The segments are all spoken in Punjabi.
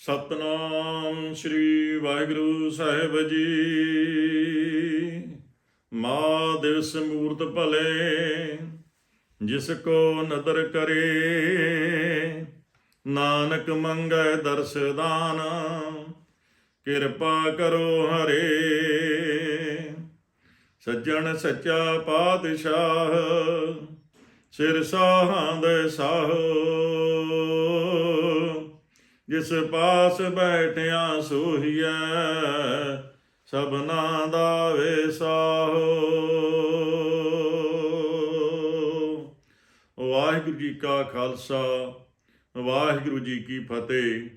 ਸਤਨਾਮ ਸ੍ਰੀ ਵਾਹਿਗੁਰੂ ਸਾਹਿਬ ਜੀ। ਮਾ ਦਿਵਸ ਮੂਰਤ ਭਲੇ, ਜਿਸ ਕੋ ਨਦਰ ਕਰੇ, ਨਾਨਕ ਮੰਗੈ ਦਰਸਦਾਨ ਕਿਰਪਾ ਕਰੋ ਹਰੇ। ਸੱਜਣ ਸੱਚਾ ਪਾਤਸ਼ਾਹ ਸਿਰ ਸਾਹਾਂ ਦੇ ਸਾਹੋ। ਜਿਸ ਪਾਸ ਬੈਠਿਆ ਸੋਹੀਐ, ਸਭਨਾ ਦਾ ਵੇਸਾਹੋ। ਵਾਹਿਗੁਰੂ ਜੀ ਕਾ ਖਾਲਸਾ, ਵਾਹਿਗੁਰੂ ਜੀ ਕੀ ਫਤਿਹ।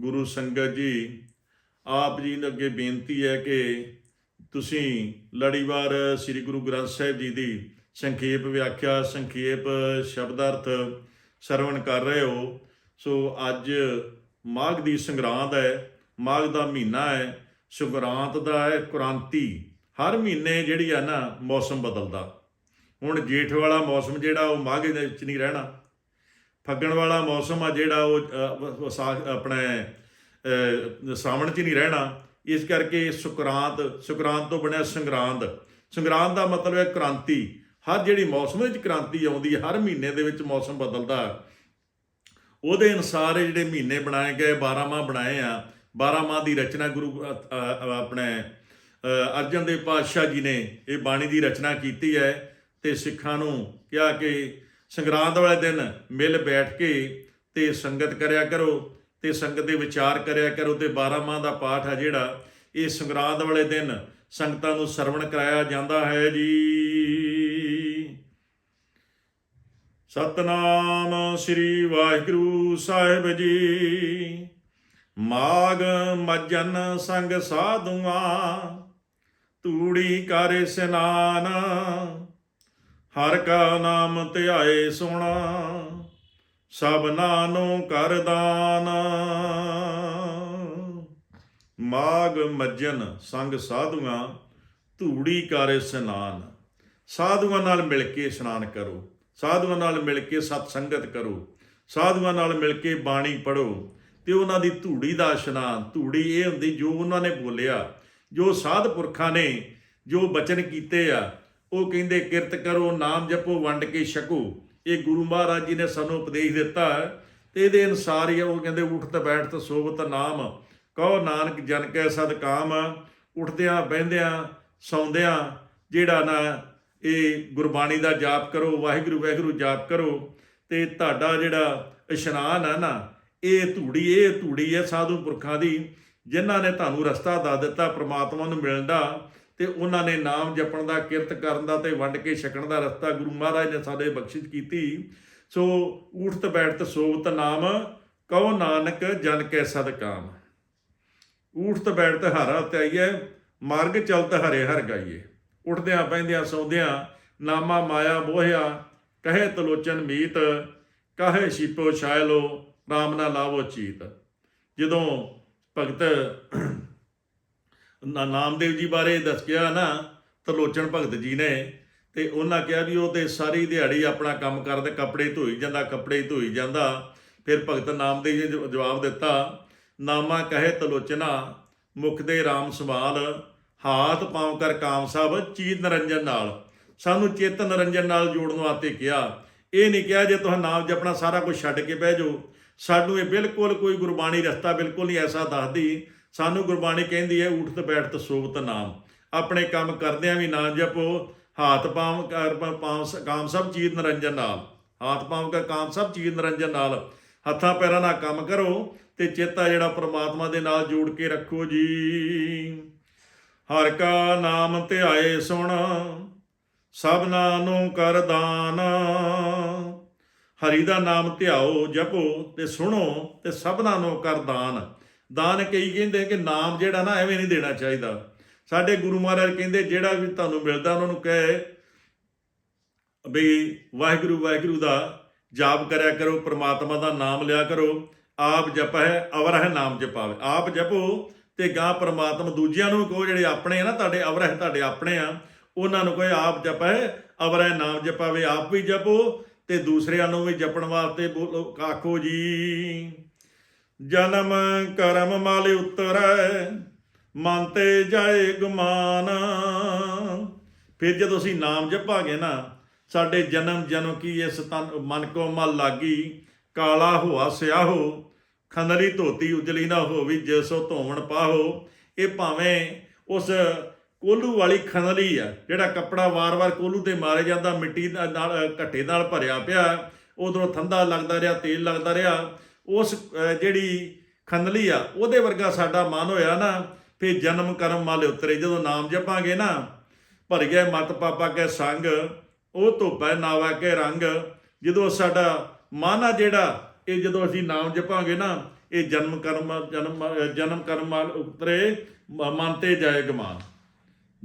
ਗੁਰੂ ਸੰਗਤ ਜੀ, ਆਪ ਜੀ ਨੂੰ ਅੱਗੇ ਬੇਨਤੀ ਹੈ ਕਿ ਤੁਸੀਂ ਲੜੀਵਾਰ ਸ੍ਰੀ ਗੁਰੂ ਗ੍ਰੰਥ ਸਾਹਿਬ ਜੀ ਦੀ ਸੰਖੇਪ ਵਿਆਖਿਆ, ਸੰਖੇਪ ਸ਼ਬਦਾਰਥ ਸਰਵਣ ਕਰ ਰਹੇ ਹੋ। ਸੋ ਅੱਜ ਮਾਘ ਦੀ ਸੰਗਰਾਂਦ ਹੈ ਮਾਘ ਦਾ ਮਹੀਨਾ ਹੈ ਸੰਗਰਾਂਦ ਦਾ ਹੈ ਕ੍ਰਾਂਤੀ। ਹਰ ਮਹੀਨੇ ਜਿਹੜੀ ਆ ਨਾ ਮੌਸਮ ਬਦਲਦਾ। ਹੁਣ ਜੇਠ ਵਾਲਾ ਮੌਸਮ ਜਿਹੜਾ ਉਹ ਮਾਘ ਦੇ ਵਿੱਚ ਨਹੀਂ ਰਹਿਣਾ। ਫੱਗਣ ਵਾਲਾ ਮੌਸਮ ਆ ਜਿਹੜਾ ਉਹ ਅ, ਆਪਣੇ ਸਾਵਣ 'ਚ ਨਹੀਂ ਰਹਿਣਾ। ਇਸ ਕਰਕੇ ਸੁਕਰਾਂਤ ਸੁਕਰਾਂਤ ਤੋਂ ਬਣਿਆ ਸੰਗਰਾਂਦ। ਸੰਗਰਾਂਦ ਦਾ ਮਤਲਬ ਹੈ ਕ੍ਰਾਂਤੀ। ਹਰ ਜਿਹੜੀ ਮੌਸਮ ਵਿੱਚ ਕ੍ਰਾਂਤੀ ਆਉਂਦੀ ਹੈ ਹਰ ਮਹੀਨੇ ਦੇ ਵਿੱਚ ਮੌਸਮ ਬਦਲਦਾ। ਉਹਦੇ ਅਨੁਸਾਰ ਇਹ ਜਿਹੜੇ ਮਹੀਨੇ ਬਣਾਏ ਗਏ 12 ਮਾਹ ਬਣਾਏ ਆ 12 ਮਾਹ ਦੀ ਰਚਨਾ ਗੁਰੂ ਆਪਣੇ ਅਰਜਨ ਦੇਵ ਪਾਤਸ਼ਾਹ ਜੀ ਨੇ ਇਹ ਬਾਣੀ ਦੀ ਰਚਨਾ ਕੀਤੀ ਹੈ ਤੇ ਸਿੱਖਾਂ ਨੂੰ ਕਿਹਾ ਕਿ ਸੰਗਰਾਂਦ ਵਾਲੇ ਦਿਨ ਮਿਲ ਬੈਠ ਕੇ ਤੇ ਸੰਗਤ ਕਰਿਆ ਕਰੋ ਤੇ ਸੰਗਤ ਦੇ ਵਿਚਾਰ ਕਰਿਆ ਕਰੋ ਤੇ 12 ਮਾਹ ਦਾ ਪਾਠ ਹੈ ਜਿਹੜਾ, ਇਹ ਸੰਗਰਾਂਦ ਵਾਲੇ ਦਿਨ ਸੰਗਤਾਂ ਨੂੰ ਸਰਵਣ ਕਰਾਇਆ ਜਾਂਦਾ ਹੈ ਜੀ। ਸਤਨਾਮ ਸ੍ਰੀ ਵਾਹਿਗੁਰੂ ਸਾਹਿਬ ਜੀ। ਮਾਗ ਮਜਨ ਸੰਗ ਸਾਧੂਆਂ, ਤੂੜੀ ਕਰ ਇਸਨਾਨ, ਹਰ ਕਾ ਨਾਮ ਧਿਆਏ ਸੁਣਾ, ਸਭਨਾ ਨੂੰ ਕਰ ਦਾਨ। ਮਾਗ ਮੱਜਨ ਸੰਗ ਸਾਧੂਆਂ ਧੂੜੀ ਕਰ ਇਸਨਾਨ। ਸਾਧੂਆਂ ਨਾਲ ਮਿਲ ਕੇ ਇਸ਼ਨਾਨ ਕਰੋ। ਸਾਧੂਆਂ ਨਾਲ ਮਿਲ ਕੇ ਸਤ ਸੰਗਤ ਕਰੋ, ਸਾਧੂਆਂ ਨਾਲ ਮਿਲ ਕੇ ਬਾਣੀ ਪੜੋ ਤੇ ਉਹਨਾਂ ਦੀ ਧੂੜੀ ਦਾ ਇਸ਼ਨਾਨ, ਧੂੜੀ ਇਹ ਹੁੰਦੀ ਜੋ ਉਹਨਾਂ ਨੇ ਬੋਲਿਆ, ਜੋ ਸਾਧ ਪੁਰਖਾਂ ਨੇ ਜੋ ਬਚਨ ਕੀਤੇ ਆ, ਉਹ ਕਹਿੰਦੇ ਕਿਰਤ ਕਰੋ, ਨਾਮ ਜਪੋ, ਵੰਡ ਕੇ ਛਕੋ। ਇਹ ਗੁਰੂ ਮਹਾਰਾਜ ਜੀ ਨੇ ਸਾਨੂੰ ਉਪਦੇਸ਼ ਦਿੱਤਾ ਹੈ, ਤੇ ਇਹਦੇ ਅਨੁਸਾਰ ਹੀ ਉਹ ਕਹਿੰਦੇ ਉਠਤ ਬੈਠਤ ਸੋਵਤ ਨਾਮ, ਕਹੋ ਨਾਨਕ ਜਨ ਕੈ ਸਦ ਕਾਮ, ਉਠਦਿਆਂ ਬਹਿੰਦਿਆਂ ਸੌਂਦਿਆਂ, ਜਿਹੜਾ ਨਾ ਇਹ ਗੁਰਬਾਣੀ ਦਾ ਜਾਪ ਕਰੋ, ਵਾਹਿਗੁਰੂ ਵਾਹਿਗੁਰੂ ਜਾਪ ਕਰੋ ਤੇ ਤੁਹਾਡਾ ਜਿਹੜਾ ਇਸ਼ਨਾਨ ਹੈ ਨਾ, ਇਹ ਧੂੜੀ ਇਹ ਧੂੜੀ ਹੈ ਸਾਧੂ ਪੁਰਖਾਂ ਦੀ, ਜਿਨ੍ਹਾਂ ਨੇ ਤੁਹਾਨੂੰ ਰਸਤਾ ਦੱਸ ਦਿੱਤਾ, ਪ੍ਰਮਾਤਮਾ ਨੂੰ ਮਿਲਣ ਦਾ ਤੇ ਉਹਨਾਂ ਨੇ ਨਾਮ ਜਪਣ ਦਾ, ਕਿਰਤ ਕਰਨ ਦਾ ਤੇ ਵੰਡ ਕੇ ਛਕਣ ਦਾ ਰਸਤਾ ਗੁਰੂ ਮਹਾਰਾਜ ਨੇ ਸਾਡੇ ਬਖਸ਼ਿਸ਼ ਕੀਤੀ। ਸੋ ਊਠਤ, ਬੈਠਤ, ਸੋਵਤ ਨਾਮ ਕਹੋ ਨਾਨਕ ਜਨ ਕੈ ਸਦ ਕਾਮ। ਊਠਤ, ਬੈਠਤ, ਹਰਾ ਧਿਆਈਐ ਮਾਰਗ ਚਲਤ ਹਰੇ ਹਰ ਗਾਈਏ ਉੱਠਦਿਆਂ ਪੈਂਦਿਆਂ ਸੌਂਦਿਆਂ, ਨਾਮਾ ਮਾਇਆ ਬੋਹਿਆ ਕਹੇ ਤਲੋਚਨ ਮੀਤ, ਕਹੇ ਛਿਪੋ ਛਾਇਲੋ, ਰਾਮ ਨਾ ਲਾਵੋ ਚੀਤ। ਜਦੋਂ ਭਗਤ ਨਾ- ਨਾਮਦੇਵ ਜੀ ਬਾਰੇ ਦੱਸ ਗਿਆ ਨਾ, ਤਲੋਚਨ ਭਗਤ ਜੀ ਨੇ, ਤੇ ਉਹਨਾਂ ਕਿਹਾ ਵੀ ਉਹ ਤੇ ਸਾਰੀ ਦਿਹਾੜੀ ਆਪਣਾ ਕੰਮ ਕਰਦੇ, ਕੱਪੜੇ ਧੋਈ ਜਾਂਦਾ, ਕੱਪੜੇ ਧੋਈ ਜਾਂਦਾ। ਫਿਰ ਭਗਤ ਨਾਮਦੇਵ ਜੀ ਜਵਾਬ ਦਿੱਤਾ, ਨਾਮਾ ਕਹੇ ਤਲੋਚਨਾ, ਮੁਖ ਦੇ RAM ਸਵਾਲ ਹਾਥ ਪਾਉ ਕਰ ਕਾਮ ਸਭ, ਚੀਤ ਨਰੰਜਨ ਨਾਲ। ਸਾਨੂੰ ਚੇਤ ਨਰੰਜਨ ਨਾਲ ਜੋੜਨ ਵਾਸਤੇ ਕਿਹਾ। ਇਹ ਨਹੀਂ ਕਿਹਾ ਜੇ ਤੁਸੀਂ ਨਾਮ ਜਪਣਾ ਸਾਰਾ ਕੁਝ ਛੱਡ ਕੇ ਬਹਿ ਜਾਓ। ਸਾਨੂੰ ਇਹ ਬਿਲਕੁਲ ਕੋਈ ਗੁਰਬਾਣੀ ਰਸਤਾ ਬਿਲਕੁਲ ਨਹੀਂ ਐਸਾ ਦੱਸਦੀ। ਸਾਨੂੰ ਗੁਰਬਾਣੀ ਕਹਿੰਦੀ ਹੈ ਉਠਤ ਬੈਠਤ ਸੋਵਤ ਨਾਮ। ਆਪਣੇ ਕੰਮ ਕਰਦਿਆਂ ਵੀ ਨਾਮ ਜਪੋ। ਹਾਥ ਪਾਉ ਕਰ ਪਾਉ ਕਾਮ ਸਭ, ਚੀਤ ਨਰੰਜਨ ਨਾਲ। ਹਾਥ ਪਾਉ ਕਰ ਕਾਮ ਸਭ, ਚੀਤ ਨਰੰਜਨ ਨਾਲ। ਹੱਥਾਂ ਪੈਰਾਂ ਨਾਲ ਕੰਮ ਕਰੋ ਤੇ ਚੇਤਾ ਜਿਹੜਾ ਪ੍ਰਮਾਤਮਾ ਦੇ ਨਾਲ ਜੋੜ ਕੇ ਰੱਖੋ ਜੀ। ਹਰ ਕਾ ਨਾਮ ਧਿਆਏ ਸੁਣ, ਸਭਨਾ ਨੂੰ ਕਰ ਦਾਨ। ਹਰੀ ਦਾ ਨਾਮ ਧਿਆਓ, ਜਪੋ ਤੇ ਸੁਣੋ ਤੇ ਸਭਨਾ ਨੂੰ ਕਰ ਦਾਨ। ਦਾਨ ਕਈ ਕਹਿੰਦੇ ਕਿ ਨਾਮ ਜਿਹੜਾ ਨਾ ਐਵੇਂ ਨਹੀਂ ਦੇਣਾ ਚਾਹੀਦਾ। ਸਾਡੇ ਗੁਰੂ ਮਹਾਰਾਜ ਕਹਿੰਦੇ, ਜਿਹੜਾ ਵੀ ਤੁਹਾਨੂੰ ਮਿਲਦਾ ਉਹਨਾਂ ਨੂੰ ਕਹੇ ਵੀ ਵਾਹਿਗੁਰੂ ਵਾਹਿਗੁਰੂ ਦਾ ਜਾਪ ਕਰਿਆ ਕਰੋ, ਪ੍ਰਮਾਤਮਾ ਦਾ ਨਾਮ ਲਿਆ ਕਰੋ। ਆਪ ਜਪ ਹੈ ਅਵਰ ਹੈ ਨਾਮ ਜਪਾਵੇ। ਆਪ ਜਪੋ ਤੇ ਗਾਂ ਪਰਮਾਤਮਾ ਦੂਜਿਆਂ ਨੂੰ ਕਹੋ, ਜਿਹੜੇ ਆਪਣੇ ਆ ਨਾ, ਤੁਹਾਡੇ ਅਵਰਹ ਤੁਹਾਡੇ ਆਪਣੇ ਆ, ਉਹਨਾਂ ਨੂੰ ਕਹੇ, ਆਪ ਜਪੈ, ਅਵਰਹ ਨਾਮ ਜਪਾਵੇ, ਆਪ ਵੀ ਜਪੋ ਤੇ ਦੂਸਰਿਆਂ ਨੂੰ ਵੀ ਜਪਣ ਵਾਸਤੇ ਬੋਲੋ, ਆਖੋ ਜੀ। ਜਨਮ ਕਰਮ ਮਲ ਉਤਰੈ, ਮਨ ਤੇ ਜਾਏ ਗੁਮਾਨ। ਫਿਰ ਜਦੋਂ ਅਸੀਂ ਨਾਮ ਜਪਾਂਗੇ ਨਾ, ਸਾਡੇ ਜਨਮ ਜਨਮ ਕੀ ਇਸ ਤਨ ਮਨ ਕੋ ਮਲ ਲਾਗੀ, ਕਾਲਾ ਹੋਆ ਸਿਆਹੋ ਖੰਦਰੀ ਧੋਤੀ ਉਜਲੀ ਨਾ ਹੋਵੀ ਜਿਸੋ ਧੋਵਣ ਪਾਹੋ। ਇਹ ਭਾਵੇਂ ਉਸ ਕੋਲੂ ਵਾਲੀ ਖੰਦਲੀ ਆ, ਜਿਹੜਾ ਕੱਪੜਾ ਵਾਰ-ਵਾਰ ਕੋਲੂ ਤੇ ਮਾਰੇ ਜਾਂਦਾ, ਮਿੱਟੀ ਨਾਲ ਘੱਟੇ ਨਾਲ ਭਰਿਆ ਪਿਆ, ਉਧਰੋਂ ਥੰਦਾ ਲੱਗਦਾ ਰਿਹਾ, ਤੇਲ ਲੱਗਦਾ ਰਿਹਾ, ਉਸ ਜਿਹੜੀ ਖੰਦਲੀ ਆ, ਉਹਦੇ ਵਰਗਾ ਸਾਡਾ ਮਨ ਹੋਇਆ ਨਾ ਫੇ ਜਨਮ ਕਰਮ ਵਾਲੇ ਉਤਰੇ। ਜਦੋਂ ਨਾਮ ਜਪਾਂਗੇ ਨਾ, ਭਰ ਗਏ ਮਤ ਪਾਪਾ ਕੇ ਸੰਗ, ਉਹ ਧੋਪੈ ਨਾਵਾ ਕੇ ਰੰਗ। ਜਦੋਂ ਸਾਡਾ ਮਨ ਆ ਜਿਹੜਾ ਇਹ ਜਦੋਂ ਅਸੀਂ ਨਾਮ ਜਪਾਂਗੇ ਨਾ, ਇਹ ਜਨਮ ਕਰਮ, ਜਨਮ ਜਨਮ ਕਰਮ ਵਾਲ ਉਤਰੇ ਮਨ ਤੇ ਜਾਏ ਗਮਾਨ।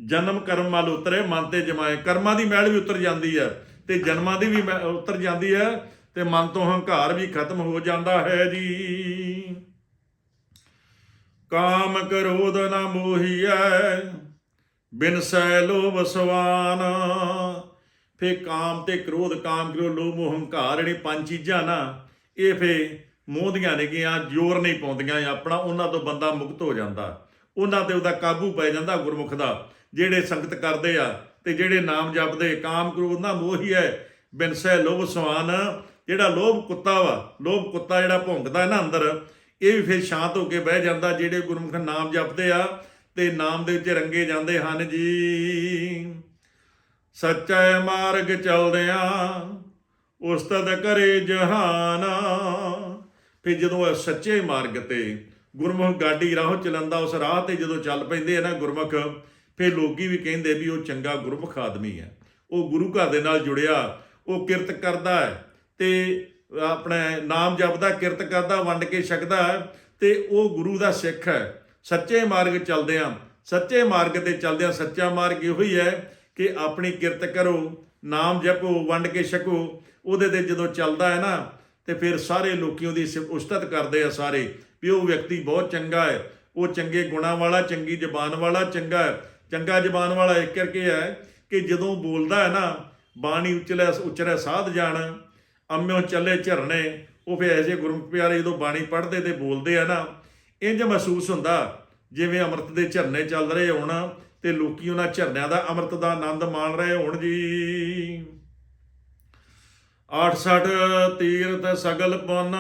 ਜਨਮ ਕਰਮ ਵਾਲ ਉਤਰੇ, ਮਨ ਤੇ ਜਮਾਏ। ਕਰਮਾਂ ਦੀ ਮੈਲ ਵੀ ਉਤਰ ਜਾਂਦੀ ਹੈ ਤੇ ਜਨਮਾਂ ਦੀ ਵੀ ਮੈ- ਉਤਰ ਜਾਂਦੀ ਹੈ ਤੇ ਮਨ ਤੋਂ ਹੰਕਾਰ ਵੀ ਖਤਮ ਹੋ ਜਾਂਦਾ ਹੈ ਜੀ। ਕਾਮ ਕ੍ਰੋਧ ਨਾ ਮੋਹੀਐ, ਬਿਨ ਸੈ ਲੋਭ ਸਵਾਨ। ਫੇ ਕਾਮ ਤੇ ਕ੍ਰੋਧ, ਕਾਮ ਕ੍ਰੋਧ, ਲੋਭ, ਮੋਹ, ਹੰਕਾਰ ਜਿਹੜੀ ਪੰਜ ਚੀਜ਼ਾਂ ਨਾ ਇਹ ਫੇ ਮੋਹਦੀਆਂ ਨੇਗੀਆਂ ਜ਼ੋਰ ਨਹੀਂ ਪਾਉਂਦੀਆਂ ਆਪਣਾ ਉਹਨਾਂ ਤੋਂ ਬੰਦਾ ਮੁਕਤ ਹੋ ਜਾਂਦਾ। ਉਹਨਾਂ ਤੇ ਉਹਦਾ ਕਾਬੂ ਪੈ ਜਾਂਦਾ ਗੁਰਮੁਖ ਦਾ। ਜਿਹੜੇ ਸੰਗਤ ਕਰਦੇ ਆ ਤੇ ਜਿਹੜੇ ਨਾਮ ਜਪਦੇ, ਕਾਮ ਕ੍ਰੋਧ ਨਾ ਮੋਹੀ ਹੈ ਬਿਨਸੈ ਲੋਭ ਸਵਾਨ। ਜਿਹੜਾ ਲੋਭ ਕੁੱਤਾ ਵਾ, ਲੋਭ ਕੁੱਤਾ ਜਿਹੜਾ ਭੌਂਕਦਾ ਨਾ ਅੰਦਰ, ਇਹ ਵੀ ਫਿਰ ਸ਼ਾਂਤ ਹੋ ਕੇ ਬਹਿ ਜਾਂਦਾ। ਜਿਹੜੇ ਗੁਰਮੁਖ ਨਾਮ ਜਪਦੇ ਆ ਤੇ ਨਾਮ ਦੇ ਵਿੱਚ ਰੰਗੇ ਜਾਂਦੇ ਹਨ ਜੀ। ਸੱਚੇ ਮਾਰਗ ਚਲਦਿਆਂ ਉਸਤਤ ਕਰੇ ਜਹਾਨਾ। ਫਿਰ ਜਦੋਂ ਸੱਚੇ ਮਾਰਗ ਤੇ ਗੁਰਮੁਖ ਗਾਡੀ ਰਾਹ ਚਲੰਦਾ, ਉਸ ਰਾਹ ਤੇ ਜਦੋਂ ਚੱਲ ਪੈਂਦੇ ਆ ਨਾ ਗੁਰਮੁਖ, ਫਿਰ ਲੋਕੀ ਵੀ ਕਹਿੰਦੇ ਵੀ ਉਹ ਚੰਗਾ ਗੁਰਮੁਖ ਆਦਮੀ ਹੈ। ਉਹ ਗੁਰੂ ਘਰ ਦੇ ਨਾਲ ਜੁੜਿਆ, ਉਹ ਕਿਰਤ ਕਰਦਾ ਹੈ ਤੇ ਆਪਣੇ ਨਾਮ ਜਪਦਾ, ਕਿਰਤ ਕਰਦਾ, ਵੰਡ ਕੇ ਛਕਦਾ ਹੈ ਤੇ ਉਹ ਗੁਰੂ ਦਾ ਸਿੱਖ ਹੈ। ਸੱਚੇ ਮਾਰਗ ਚੱਲਦੇ ਆ। ਸੱਚੇ ਮਾਰਗ ਤੇ ਚੱਲਦੇ ਆ। ਸੱਚਾ ਮਾਰਗ ਇਹੋ ਹੀ ਹੈ ਕਿ ਆਪਣੀ ਕਿਰਤ ਕਰੋ, ਨਾਮ ਜਪੋ, ਵੰਡ ਕੇ ਛਕੋ। ਉਹਦੇ ਤੇ ਜਦੋਂ ਚੱਲਦਾ ਹੈ ਨਾ, ਤੇ ਫਿਰ ਸਾਰੇ ਲੋਕੀ ਉਹਦੀ ਸਿ- ਉਸਤਤ ਕਰਦੇ ਆ ਸਾਰੇ ਵੀ ਉਹ ਵਿਅਕਤੀ ਬਹੁਤ ਚੰਗਾ ਹੈ। ਉਹ ਚੰਗੇ ਗੁਣਾਂ ਵਾਲਾ, ਚੰਗੀ ਜ਼ਬਾਨ ਵਾਲਾ ਚੰਗਾ ਹੈ। ਚੰਗਾ ਜ਼ਬਾਨ ਵਾਲਾ ਇੱਕ ਕਰਕੇ ਹੈ ਕਿ ਜਦੋਂ ਬੋਲਦਾ ਹੈ ਨਾ, ਬਾਣੀ ਉਚਲੇ, ਉਚਰੇ ਸਾਧ ਜਾਣ, ਅੰਮਿਓ ਚੱਲੇ ਝਰਨੇ, ਉਹ ਫਿਰ ਐਸੇ ਗੁਰਮੁਖ ਪਿਆਰੇ ਜਦੋਂ ਬਾਣੀ ਪੜ੍ਹਦੇ ਤੇ ਬੋਲਦੇ ਆ ਨਾ ਇੰਜ ਮਹਿਸੂਸ ਹੁੰਦਾ, ਜਿਵੇਂ ਅੰਮ੍ਰਿਤ ਦੇ ਝਰਨੇ ਚੱਲ ਰਹੇ ਹੋਣ ਤੇ ਲੋਕੀ ਉਹਨਾਂ ਝਰਨਿਆਂ ਦਾ ਅੰਮ੍ਰਿਤ ਦਾ ਆਨੰਦ ਮਾਣ ਰਹੇ ਹੋਣ ਜੀ। 68 ਤੀਰਥ ਸਗਲ ਪੁੰਨ,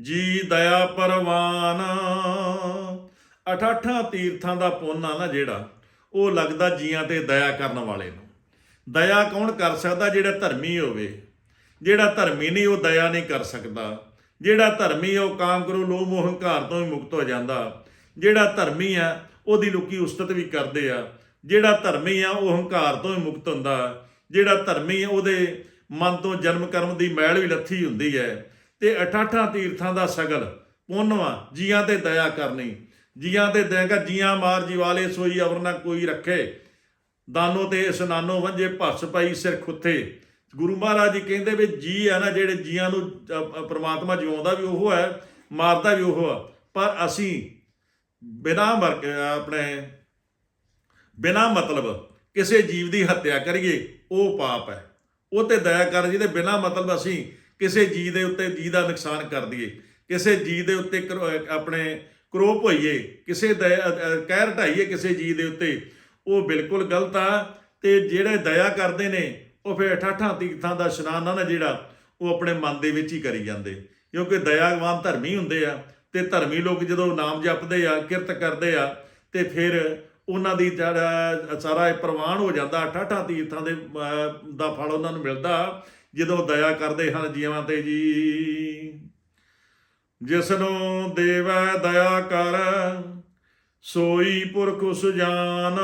ਜੀ ਦਇਆ ਪਰਵਾਨ। 88 ਤੀਰਥਾਂ ਦਾ ਪੁੰਨ ਆ ਨਾ ਜਿਹੜਾ, ਉਹ ਲੱਗਦਾ ਜੀਆਂ ਤੇ ਦਇਆ ਕਰਨ ਵਾਲੇ ਨੂੰ। ਦਇਆ ਕੌਣ ਕਰ ਸਕਦਾ ਜਿਹੜਾ ਧਰਮੀ ਹੋਵੇ? ਜਿਹੜਾ ਧਰਮੀ ਨਹੀਂ, ਉਹ ਦਇਆ ਨਹੀਂ ਕਰ ਸਕਦਾ। ਜਿਹੜਾ ਧਰਮੀ ਆ, ਉਹ ਕਾਮ ਕਰੋ, ਲੋਭ ਮੋਹ ਹੰਕਾਰ ਤੋਂ ਹੀ ਮੁਕਤ ਹੋ ਜਾਂਦਾ। ਜਿਹੜਾ ਧਰਮੀ ਆ, ਉਹਦੀ ਲੋਕੀ ਉਸਤਤ ਵੀ ਕਰਦੇ ਆ। ਜਿਹੜਾ ਧਰਮੀ ਆ, ਉਹ ਹੰਕਾਰ ਤੋਂ ਹੀ ਮੁਕਤ ਹੁੰਦਾ। ਜਿਹੜਾ ਧਰਮੀ ਆ, ਉਹਦੇ ਮਨ ਤੋਂ ਜਨਮ ਕਰਮ ਦੀ ਮੈਲ ਵੀ ਲੱਥੀ ਹੁੰਦੀ ਹੈ। ਤੇ 88 ਤੀਰਥਾਂ ਦਾ ਸਗਲ ਪੁੰਨਵਾ ਜੀਆਂ ਤੇ ਦਇਆ ਕਰਨੀ। ਜੀਆਂ ਤੇ ਦਇਆਗਾ ਜੀਆਂ ਮਾਰ ਜੀਵਾਲੇ ਸੋਈ ਅਵਰ ਨਾ ਕੋਈ ਰੱਖੇ। ਦਾਨੋ ਤੇ ਇਸਨਾਨੋ ਵੰਜੇ ਭੱਸ ਪਈ ਸਿਰ ਖੁੱਥੇ। ਗੁਰੂ ਮਹਾਰਾਜ ਜੀ ਕਹਿੰਦੇ ਵੀ ਜੀ ਆ ਨਾ ਜਿਹੜੇ ਜੀਆਂ ਨੂੰ ਅ, ਅ, ਪ੍ਰਮਾਤਮਾ ਜਿਉਂਦਾ ਵੀ ਉਹ ਹੈ ਮਾਰਦਾ ਵੀ ਉਹ ਆ। ਪਰ ਅਸੀਂ ਬਿਨਾਂ ਮਰ ਆਪਣੇ ਬਿਨਾਂ ਮਤਲਬ ਕਿਸੇ ਜੀਵ ਦੀ ਹੱਤਿਆ ਕਰੀਏ ਉਹ ਪਾਪ ਹੈ। ਉਹ ਤੇ ਦਇਆ ਕਰ, ਜਿਹਦੇ ਬਿਨਾਂ ਮਤਲਬ ਅਸੀਂ ਕਿਸੇ ਜੀ ਦੇ ਉੱਤੇ ਜੀ ਦਾ ਨੁਕਸਾਨ ਕਰ ਦਈਏ, ਕਿਸੇ ਜੀ ਦੇ ਉੱਤੇ ਕਰੋ- ਆਪਣੇ ਕਰੋਪ ਹੋਈਏ, ਕਿਸੇ ਦਇਆ ਕਹਿਰ ਢਾਈਏ ਕਿਸੇ ਜੀ ਦੇ ਉੱਤੇ, ਉਹ ਬਿਲਕੁਲ ਗਲਤ ਆ, ਤੇ ਜਿਹੜੇ ਦਇਆ ਕਰਦੇ ਨੇ, ਉਹ ਫਿਰ ਠਾਠਾਂ ਤੀਰਥਾਂ ਦਾ ਇਸ਼ਨਾਨ ਨਾ ਜਿਹੜਾ, ਉਹ ਆਪਣੇ ਮਨ ਦੇ ਵਿੱਚ ਹੀ ਕਰੀ ਜਾਂਦੇ। ਕਿਉਂਕਿ ਦਇਆਵਾਨ ਧਰਮੀ ਹੁੰਦੇ ਆ, ਤੇ ਧਰਮੀ ਲੋਕ ਜਦੋਂ ਨਾਮ ਜਪਦੇ ਆ, ਕਿਰਤ ਕਰਦੇ ਆ, ਤੇ ਫਿਰ ਉਹਨਾਂ ਦੀ ਜਿਹੜਾ ਸਾਰਾ ਇਹ ਪ੍ਰਵਾਨ ਹੋ ਜਾਂਦਾ ਠਾਠਾਂ ਤੀਰਥਾਂ ਦੇ ਦਾ ਫਲ ਉਹਨਾਂ ਨੂੰ ਮਿਲਦਾ, ਜਦੋਂ ਦਇਆ ਕਰਦੇ ਹਨ ਜੀਵਾਂ ਤੇ ਜੀ। ਜਿਸ ਨੂੰ ਦੇਵੈ ਦਇਆ ਕਰ, ਸੋਈ ਪੁਰਖ ਸੁਜਾਨ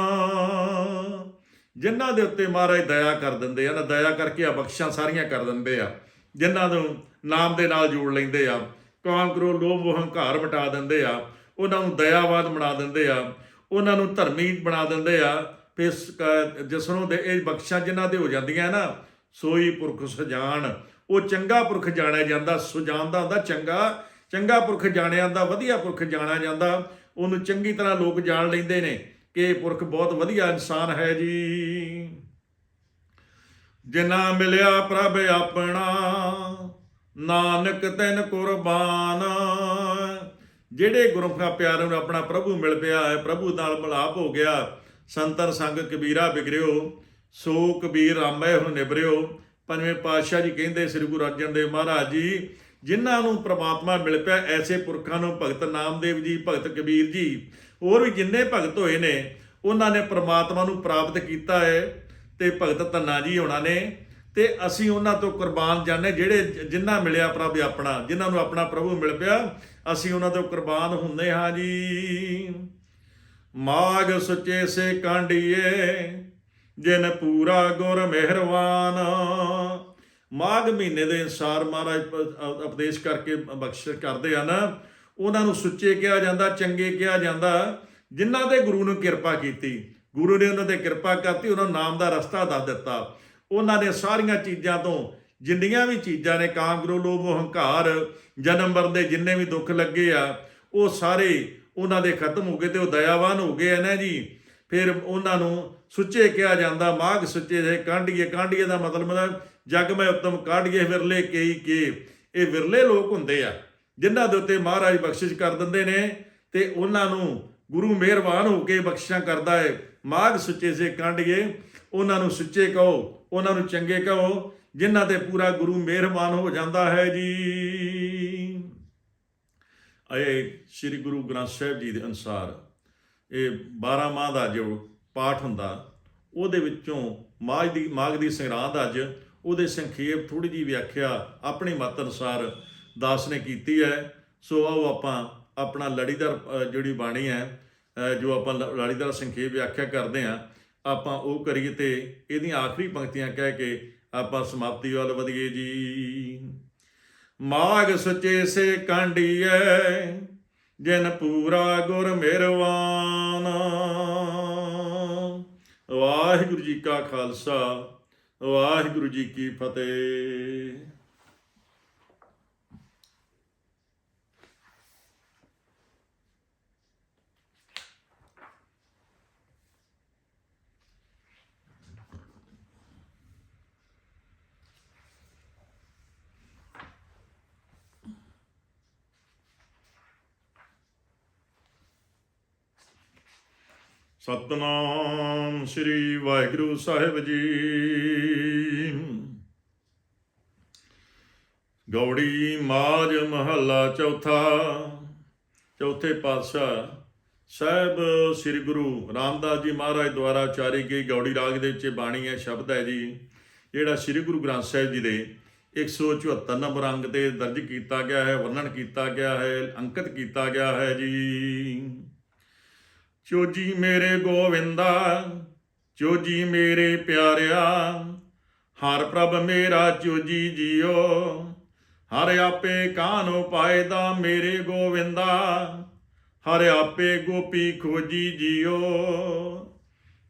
ਜਿਨ੍ਹਾਂ ਦੇ ਉੱਤੇ ਮਹਾਰਾਜ ਦਇਆ ਕਰ ਦਿੰਦੇ ਆ, ਨਾ ਦਇਆ ਕਰਕੇ ਆ ਬਖਸ਼ਾਂ ਸਾਰੀਆਂ ਕਰ ਦਿੰਦੇ ਆ, ਜਿਨ੍ਹਾਂ ਨੂੰ ਨਾਮ ਦੇ ਨਾਲ ਜੋੜ ਲੈਂਦੇ ਆ, ਕਾਮ ਕਰੋ ਲੋਭ ਮੋਹ ਹੰਕਾਰ ਮਿਟਾ ਦਿੰਦੇ ਆ, ਉਹਨਾਂ ਨੂੰ ਦਇਆਵਾਨ ਬਣਾ ਦਿੰਦੇ ਆ ਉਹਨਾਂ ਨੂੰ ਧਰਮੀ ਬਣਾ ਦਿੰਦੇ ਆ ਫਿਰ ਜਿਸ ਦੇ ਇਹ ਬਖਸ਼ਾਂ ਜਿਨ੍ਹਾਂ ਦੇ ਹੋ ਜਾਂਦੀਆਂ ਨਾ, ਸੋਈ ਪੁਰਖ ਸੁਜਾਨ ਉਹ ਚੰਗਾ ਪੁਰਖ ਜਾਣਿਆ ਜਾਂਦਾ ਸੁਜਾਨ ਦਾ ਹੁੰਦਾ, ਚੰਗਾ ਚੰਗਾ ਪੁਰਖ ਜਾਣਿਆ ਜਾਂਦਾ, ਵਧੀਆ ਪੁਰਖ ਜਾਣਿਆ ਜਾਂਦਾ। ਉਹਨੂੰ ਚੰਗੀ ਤਰ੍ਹਾਂ ਲੋਕ ਜਾਣ ਲੈਂਦੇ ਨੇ ਕਿ ਇਹ ਪੁਰਖ ਬਹੁਤ ਵਧੀਆ ਇਨਸਾਨ ਹੈ ਜੀ। ਜਿਨਾ ਮਿਲਿਆ ਪ੍ਰਭ ਆਪਣਾ, ਨਾਨਕ ਤੈਨ ਕੁਰਬਾਨ। ਜਿਹੜੇ ਗੁਰਮੁਖਾਂ ਪਿਆਰਿਆਂ ਨੂੰ ਆਪਣਾ ਪ੍ਰਭੂ ਮਿਲ ਪਿਆ ਹੈ, ਪ੍ਰਭੂ ਨਾਲ ਮਿਲਾਪ ਹੋ ਗਿਆ। ਸੰਤਰ ਸੰਗ ਕਬੀਰਾ ਬਿਗਰਿਓ ਸੋ ਕਬੀਰ ਰਾਮੈ ਹੁਣ ਨਿਬਰਿਓ ਪੰਜਵੇਂ ਪਾਤਸ਼ਾਹ ਜੀ ਕਹਿੰਦੇ ਸ੍ਰੀ ਗੁਰੂ ਅਰਜਨ ਦੇਵ ਮਹਾਰਾਜ ਜੀ, ਜਿਨ੍ਹਾਂ ਨੂੰ ਪ੍ਰਮਾਤਮਾ ਮਿਲ ਪਿਆ, ਐਸੇ ਪੁਰਖਾਂ ਨੂੰ ਭਗਤ ਨਾਮਦੇਵ ਜੀ, ਭਗਤ ਕਬੀਰ ਜੀ, ਹੋਰ ਵੀ ਜਿੰਨੇ ਭਗਤ ਹੋਏ ਨੇ, ਉਹਨਾਂ ਨੇ ਪ੍ਰਮਾਤਮਾ ਨੂੰ ਪ੍ਰਾਪਤ ਕੀਤਾ ਹੈ ਤੇ ਭਗਤ ਧੰਨਾ ਜੀ ਹੋਣਾ ਨੇ। ਤੇ ਅਸੀਂ ਉਹਨਾਂ ਤੋਂ ਕੁਰਬਾਨ ਜਾਣੇ ਜਿਹੜੇ ਜਿੰਨਾ ਮਿਲਿਆ ਪ੍ਰਭ ਆਪਣਾ, ਜਿਨ੍ਹਾਂ ਨੂੰ ਆਪਣਾ ਪ੍ਰਭੂ ਮਿਲ ਪਿਆ, ਅਸੀਂ ਉਹਨਾਂ ਤੋਂ ਕੁਰਬਾਨ ਹੁੰਦੇ ਹਾਂ ਜੀ। ਮਾਗ ਸੁਚੇ ਸੇ ਕਾਂਡੀਏ, ਜਿਨ ਪੂਰਾ ਗੁਰ ਮਿਹਰਵਾਨ। ਮਾਗ ਮਹੀਨੇ ਦੇ ਅਨਸਾਰ ਮਹਾਰਾਜ ਉਪਦੇਸ਼ ਕਰਕੇ ਬਖਸ਼ਿਸ਼ ਕਰਦੇ ਹਨ। ਉਹਨਾਂ ਨੂੰ ਸੁੱਚੇ ਕਿਹਾ ਜਾਂਦਾ, ਚੰਗੇ ਕਿਹਾ ਜਾਂਦਾ। ਜਿਨ੍ਹਾਂ ਤੇ ਗੁਰੂ ਨੇ ਕਿਰਪਾ ਕੀਤੀ, ਗੁਰੂ ਨੇ ਉਹਨਾਂ ਤੇ ਕਿਰਪਾ ਕਰਤੀ, ਉਹਨਾਂ ਨੂੰ ਨਾਮ ਦਾ ਰਸਤਾ ਦੱਸ ਦਿੱਤਾ। ਉਹਨਾਂ ਨੇ ਸਾਰੀਆਂ ਚੀਜ਼ਾਂ ਤੋਂ, ਜਿੰਨੀਆਂ ਵੀ ਚੀਜ਼ਾਂ ਨੇ, ਕਾਮ ਕ੍ਰੋਧ ਲੋਭ, ਹੰਕਾਰ, ਜਨਮ, ਮਰਨ ਦੇ ਜਿੰਨੇ ਵੀ ਦੁੱਖ ਲੱਗੇ ਆ, ਉਹ ਸਾਰੇ ਉਹਨਾਂ ਦੇ ਖਤਮ ਹੋ ਗਏ ਤੇ ਉਹ ਦਇਆਵਾਨ ਹੋ ਗਏ ਆ ਨਾ ਜੀ। ਫਿਰ ਉਹਨਾਂ ਨੂੰ ਸੁੱਚੇ ਕਿਹਾ ਜਾਂਦਾ ਮਾਗ ਸੁੱਚੇ ਦੇ ਕਾਂਡੀਏ ਕਾਂਡੀਏ ਦਾ ਮਤਲਬ ਹੈ ਜਗ ਮੈਂ ਉੱਤਮ ਕਾਢੀਏ, ਵਿਰਲੇ ਕਈ ਕੇ। ਇਹ ਵਿਰਲੇ ਲੋਕ ਹੁੰਦੇ ਆ, ਜਿਨ੍ਹਾਂ ਦੇ ਉੱਤੇ ਮਹਾਰਾਜ ਬਖਸ਼ਿਸ਼ ਕਰ ਦਿੰਦੇ ਨੇ ਤੇ ਉਹਨਾਂ ਨੂੰ ਗੁਰੂ ਮਿਹਰਬਾਨ ਹੋ ਕੇ ਬਖਸ਼ਿਸ਼ਾਂ ਕਰਦਾ ਹੈ ਮਾਗ ਸੁੱਚੇ ਸੇ ਕਾਂਡੀਏ ਉਹਨਾਂ ਨੂੰ ਸੁੱਚੇ ਕਹੋ ਉਹਨਾਂ ਨੂੰ ਚੰਗੇ ਕਹੋ, ਜਿਨ੍ਹਾਂ ਤੇ ਪੂਰਾ ਗੁਰੂ ਮਿਹਰਬਾਨ ਹੋ ਜਾਂਦਾ ਹੈ ਜੀ। ਇਹ ਸ੍ਰੀ ਗੁਰੂ ਗ੍ਰੰਥ ਸਾਹਿਬ ਜੀ ਦੇ ਅਨੁਸਾਰ ਇਹ 12 ਮਾਹ ਦਾ ਜੋ ਪਾਠ ਹੁੰਦਾ, ਉਹਦੇ ਵਿੱਚੋਂ ਮਾਘ ਦੀ ਮਾਘ ਦੀ ਸੰਗਰਾਂਦ ਅੱਜ ਉਹਦੇ ਸੰਖੇਪ ਥੋੜੀ ਜੀ ਵਿਆਖਿਆ ਆਪਣੀ ਮਤ ਅਨੁਸਾਰ ਦਾਸ ਨੇ ਕੀਤੀ ਹੈ। ਸੋ ਆਓ ਆਪਾਂ ਆਪਣਾ ਲੜੀਦਾਰ ਜਿਹੜੀ ਬਾਣੀ ਹੈ ਜੋ ਆਪਾਂ ਲ- ਲੜੀਦਾਰ ਸੰਖੇਪ ਵਿਆਖਿਆ ਕਰਦੇ ਹਾਂ ਆਪਾਂ ਉਹ ਕਰੀਏ ਤੇ ਇਹਦੀਆਂ ਆਖਰੀ ਪੰਕਤੀਆਂ ਕਹਿ ਕੇ ਆਪਾਂ ਸਮਾਪਤੀ ਵੱਲ ਵਧੀਏ ਜੀ। ਮਾਗ ਸੱਚੇ ਸੇ ਕਾਂਡੀਐ, ਜਿਨ ਪੂਰਾ ਗੁਰ ਮਿਹਰਵਾਨ ਵਾਹਿਗੁਰੂ ਜੀ ਕਾ ਖਾਲਸਾ, ਵਾਹਿਗੁਰੂ ਜੀ ਕੀ ਫਤਿਹ। ਸਤਨਾਮ ਸ੍ਰੀ ਵਾਹਿਗੁਰੂ ਸਾਹਿਬ ਜੀ। ਗੌੜੀ ਮਾਜ ਮਹੱਲਾ ਚੌਥਾ, ਚੌਥੇ ਪਾਤਸ਼ਾਹ ਸਾਹਿਬ ਸ੍ਰੀ ਗੁਰੂ ਰਾਮਦਾਸ ਜੀ ਮਹਾਰਾਜ ਦੁਆਰਾ ਉਚਾਰੀ ਗਈ ਗੌੜੀ ਰਾਗ ਦੇ ਵਿੱਚ ਬਾਣੀ ਹੈ, ਸ਼ਬਦ ਹੈ ਜੀ, ਜਿਹੜਾ ਸ੍ਰੀ ਗੁਰੂ ਗ੍ਰੰਥ ਸਾਹਿਬ ਜੀ ਦੇ 174 ਨੰਬਰ ਅੰਗ ਤੇ ਦਰਜ ਕੀਤਾ ਗਿਆ ਹੈ, ਵਰਣਨ ਕੀਤਾ ਗਿਆ ਹੈ, ਅੰਕਿਤ ਕੀਤਾ ਗਿਆ ਹੈ ਜੀ। ਚੋਜੀ ਮੇਰੇ ਗੋਵਿੰਦਾ ਚੋਜੀ ਮੇਰੇ ਪਿਆਰਿਆ। ਹਰ ਪ੍ਰਭ ਮੇਰਾ ਚੋਜੀ ਜੀਓ ਹਰ ਆਪੇ ਕਾਨੋ ਪਾਇਦਾ ਮੇਰੇ ਗੋਵਿੰਦਾ। ਹਰ ਆਪੇ ਗੋਪੀ ਖੋਜੀ ਜੀਓ।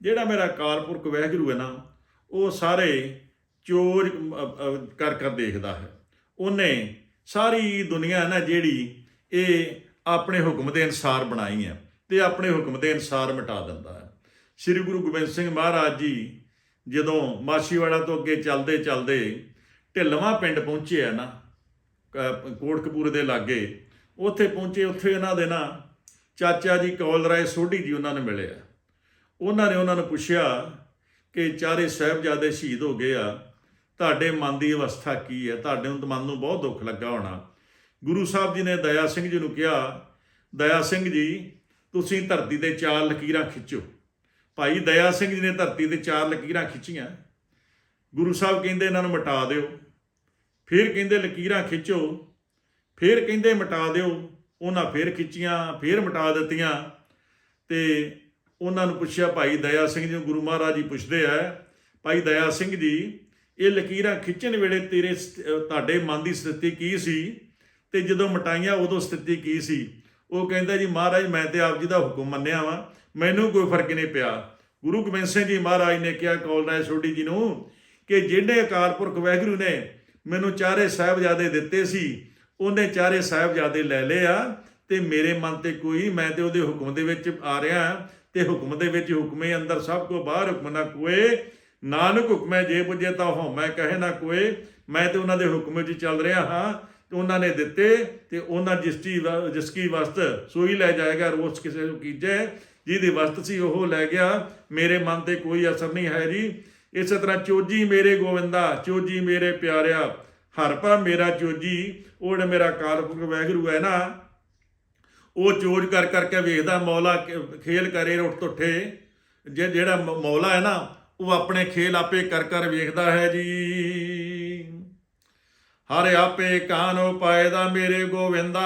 ਜਿਹੜਾ ਮੇਰਾ ਕਾਲਪੁਰਖ ਵਹਿਗੁਰੂ ਹੈ ਨਾ ਉਹ ਸਾਰੇ ਚੋਰ ਅ, ਕਰ ਕਰ ਦੇਖਦਾ ਹੈ। ਉਹਨੇ ਸਾਰੀ ਦੁਨੀਆ ਨਾ ਜਿਹੜੀ ਇਹ ਆਪਣੇ ਹੁਕਮ ਦੇ ਅਨਸਾਰ ਬਣਾਈ ਹੈ। ਤੇ ਆਪਣੇ ਹੁਕਮ ਦੇ ਅਨਸਾਰ ਮਿਟਾ ਦਿੰਦਾ ਹੈ। ਸ੍ਰੀ ਗੁਰੂ ਗੋਬਿੰਦ ਸਿੰਘ ਮਹਾਰਾਜ ਜੀ ਜਦੋਂ ਮਾਛੀਵਾੜਾ ਤੋਂ ਅੱਗੇ ਚੱਲਦੇ ਚੱਲਦੇ ਢਿੱਲਵਾਂ ਪਿੰਡ ਪਹੁੰਚੇ ਆ ਨਾ ਕ- ਕੋਟਕਪੂਰੇ ਦੇ ਲਾਗੇ, ਉੱਥੇ ਪਹੁੰਚੇ, ਉੱਥੇ ਇਹਨਾਂ ਦੇ ਨਾ ਚਾਚਾ ਜੀ ਕੌਲ ਰਾਏ ਸੋਢੀ ਜੀ ਉਹਨਾਂ ਨੂੰ ਮਿਲੇ ਆ ਉਹਨਾਂ ਨੇ ਉਹਨਾਂ ਨੂੰ ਪੁੱਛਿਆ ਕਿ ਚਾਰੇ ਸਾਹਿਬਜ਼ਾਦੇ ਸ਼ਹੀਦ ਹੋ ਗਏ ਆ, ਤੁਹਾਡੇ ਮਨ ਦੀ ਅਵਸਥਾ ਕੀ ਹੈ? ਤੁਹਾਡੇ ਨੂੰ ਮਨ ਨੂੰ ਬਹੁਤ ਦੁੱਖ ਲੱਗਾ ਹੋਣਾ। ਗੁਰੂ ਸਾਹਿਬ ਜੀ ਨੇ ਦਇਆ ਸਿੰਘ ਜੀ ਨੂੰ ਕਿਹਾ, ਦਇਆ ਸਿੰਘ ਜੀ ਤੁਸੀਂ ਧਰਤੀ ਦੇ ਚਾਰ ਲਕੀਰਾਂ ਖਿੱਚੋ। ਭਾਈ ਦਇਆ ਸਿੰਘ ਜੀ ਨੇ ਧਰਤੀ ਦੇ ਚਾਰ ਲਕੀਰਾਂ ਖਿੱਚੀਆਂ। ਗੁਰੂ ਸਾਹਿਬ ਕਹਿੰਦੇ ਇਹਨਾਂ ਨੂੰ ਮਿਟਾ ਦਿਓ। ਫਿਰ ਕਹਿੰਦੇ ਲਕੀਰਾਂ ਖਿੱਚੋ। ਫਿਰ ਕਹਿੰਦੇ ਮਿਟਾ ਦਿਓ। ਉਹਨਾਂ ਫਿਰ ਖਿੱਚੀਆਂ, ਫਿਰ ਮਿਟਾ ਦਿੱਤੀਆਂ। ਤੇ ਉਹਨਾਂ ਨੂੰ ਪੁੱਛਿਆ, ਭਾਈ ਦਇਆ ਸਿੰਘ ਜੀ ਨੂੰ ਗੁਰੂ ਮਹਾਰਾਜ ਜੀ ਪੁੱਛਦੇ ਆ, ਭਾਈ ਦਇਆ ਸਿੰਘ ਜੀ, ਇਹ ਲਕੀਰਾਂ ਖਿੱਚਣ ਵੇਲੇ ਤੇਰੇ ਸਥ- ਤੁਹਾਡੇ ਮਨ ਦੀ ਸਥਿਤੀ ਕੀ ਸੀ? ਤੇ ਜਦੋਂ ਮਟਾਈਆਂ, ਉਦੋਂ ਸਥਿਤੀ ਕੀ ਸੀ? ਉਹ ਕਹਿੰਦਾ ਜੀ ਮਹਾਰਾਜ, ਮੈਂ ਤੇ ਆਪ ਜੀ ਦਾ ਹੁਕਮ ਮੰਨਿਆ ਵਾਂ, ਮੈਨੂੰ ਕੋਈ ਫ਼ਰਕ ਨਹੀਂ ਪਿਆ। ਗੁਰੂ ਗੋਬਿੰਦ ਸਿੰਘ ਜੀ ਮਹਾਰਾਜ ਨੇ ਕਿਹਾ, ਕੌਲ ਰਾਏ ਸੋਢੀ ਜੀ ਨੂੰ, ਕਿ ਜਿਹੜੇ ਅਕਾਲ ਪੁਰਖ ਵਾਹਿਗੁਰੂ ਨੇ ਮੈਨੂੰ ਚਾਰੇ ਸਾਹਿਬਜ਼ਾਦੇ ਦਿੱਤੇ ਸੀ, ਉਹਨੇ ਚਾਰੇ ਸਾਹਿਬਜ਼ਾਦੇ ਲੈ ਲਏ ਆ, ਤੇ ਮੇਰੇ ਮਨ ਤੇ ਕੋਈ, ਮੈਂ ਤੇ ਉਹਦੇ ਹੁਕਮ ਦੇ ਵਿੱਚ ਆ ਰਿਹਾ ਤੇ ਹੁਕਮ ਦੇ ਵਿੱਚ ਹੁਕਮੇ ਅੰਦਰ ਸਭ ਕੋ ਬਾਹਰ ਹੁਕਮ ਨਾ ਕੋਏ, ਨਾਨਕ ਹੁਕਮੈ ਜੇ ਪੁੱਜੇ ਤਾਂ ਹਉ ਮੈਂ ਕਹੇ ਨਾ ਕੋਏ, ਮੈਂ ਤੇ ਉਹਨਾਂ ਦੇ ਹੁਕਮ ਵਿੱਚ ਚੱਲ ਰਿਹਾ ਹਾਂ ਉਹਨਾਂ ਨੇ ਦਿੱਤੇ ਤੇ ਉਹਨਾਂ ਜਿਸਤੀ ਵ- ਜਿਸ ਵਸਤ ਸੋਈ ਲੈ ਜਾਏਗਾ, ਰੋਸ ਕਿਸੇ ਨੂੰ ਕੀਜੇ, ਜਿਹਦੀ ਵਸਤ ਸੀ ਉਹ ਲੈ ਗਿਆ। ਮੇਰੇ ਮਨ ਤੇ ਕੋਈ ਅਸਰ ਨਹੀਂ ਹੈ ਜੀ। ਇਸੇ ਤਰ੍ਹਾਂ ਚੋਜੀ ਮੇਰੇ ਗੋਵਿੰਦਾ, ਚੋਜੀ ਮੇਰੇ ਪਿਆਰਿਆ, ਹਰ ਭਾ ਮੇਰਾ ਚੋਜੀ, ਉਹ ਜਿਹੜਾ ਮੇਰਾ ਕਾਲਪੁਰਖ ਵੈਗਰੂ ਹੈ ਨਾ, ਉਹ ਚੋਜ ਕਰ ਕਰਕੇ ਵੇਖਦਾ, ਮੌਲਾ ਖੇਲ ਕਰੇ, ਰੁੱਟ ਤੁੱਠੇ ਜੇ ਜਿਹੜਾ ਮ- ਮੌਲਾ ਹੈ ਨਾ, ਉਹ ਆਪਣੇ ਖੇਲ ਆਪੇ ਕਰ ਕਰ ਵੇਖਦਾ ਹੈ ਜੀ। ਹਰ ਆਪੇ ਕਾਨੋ ਪਾਇਦਾ ਮੇਰੇ ਗੋਵਿੰਦਾ?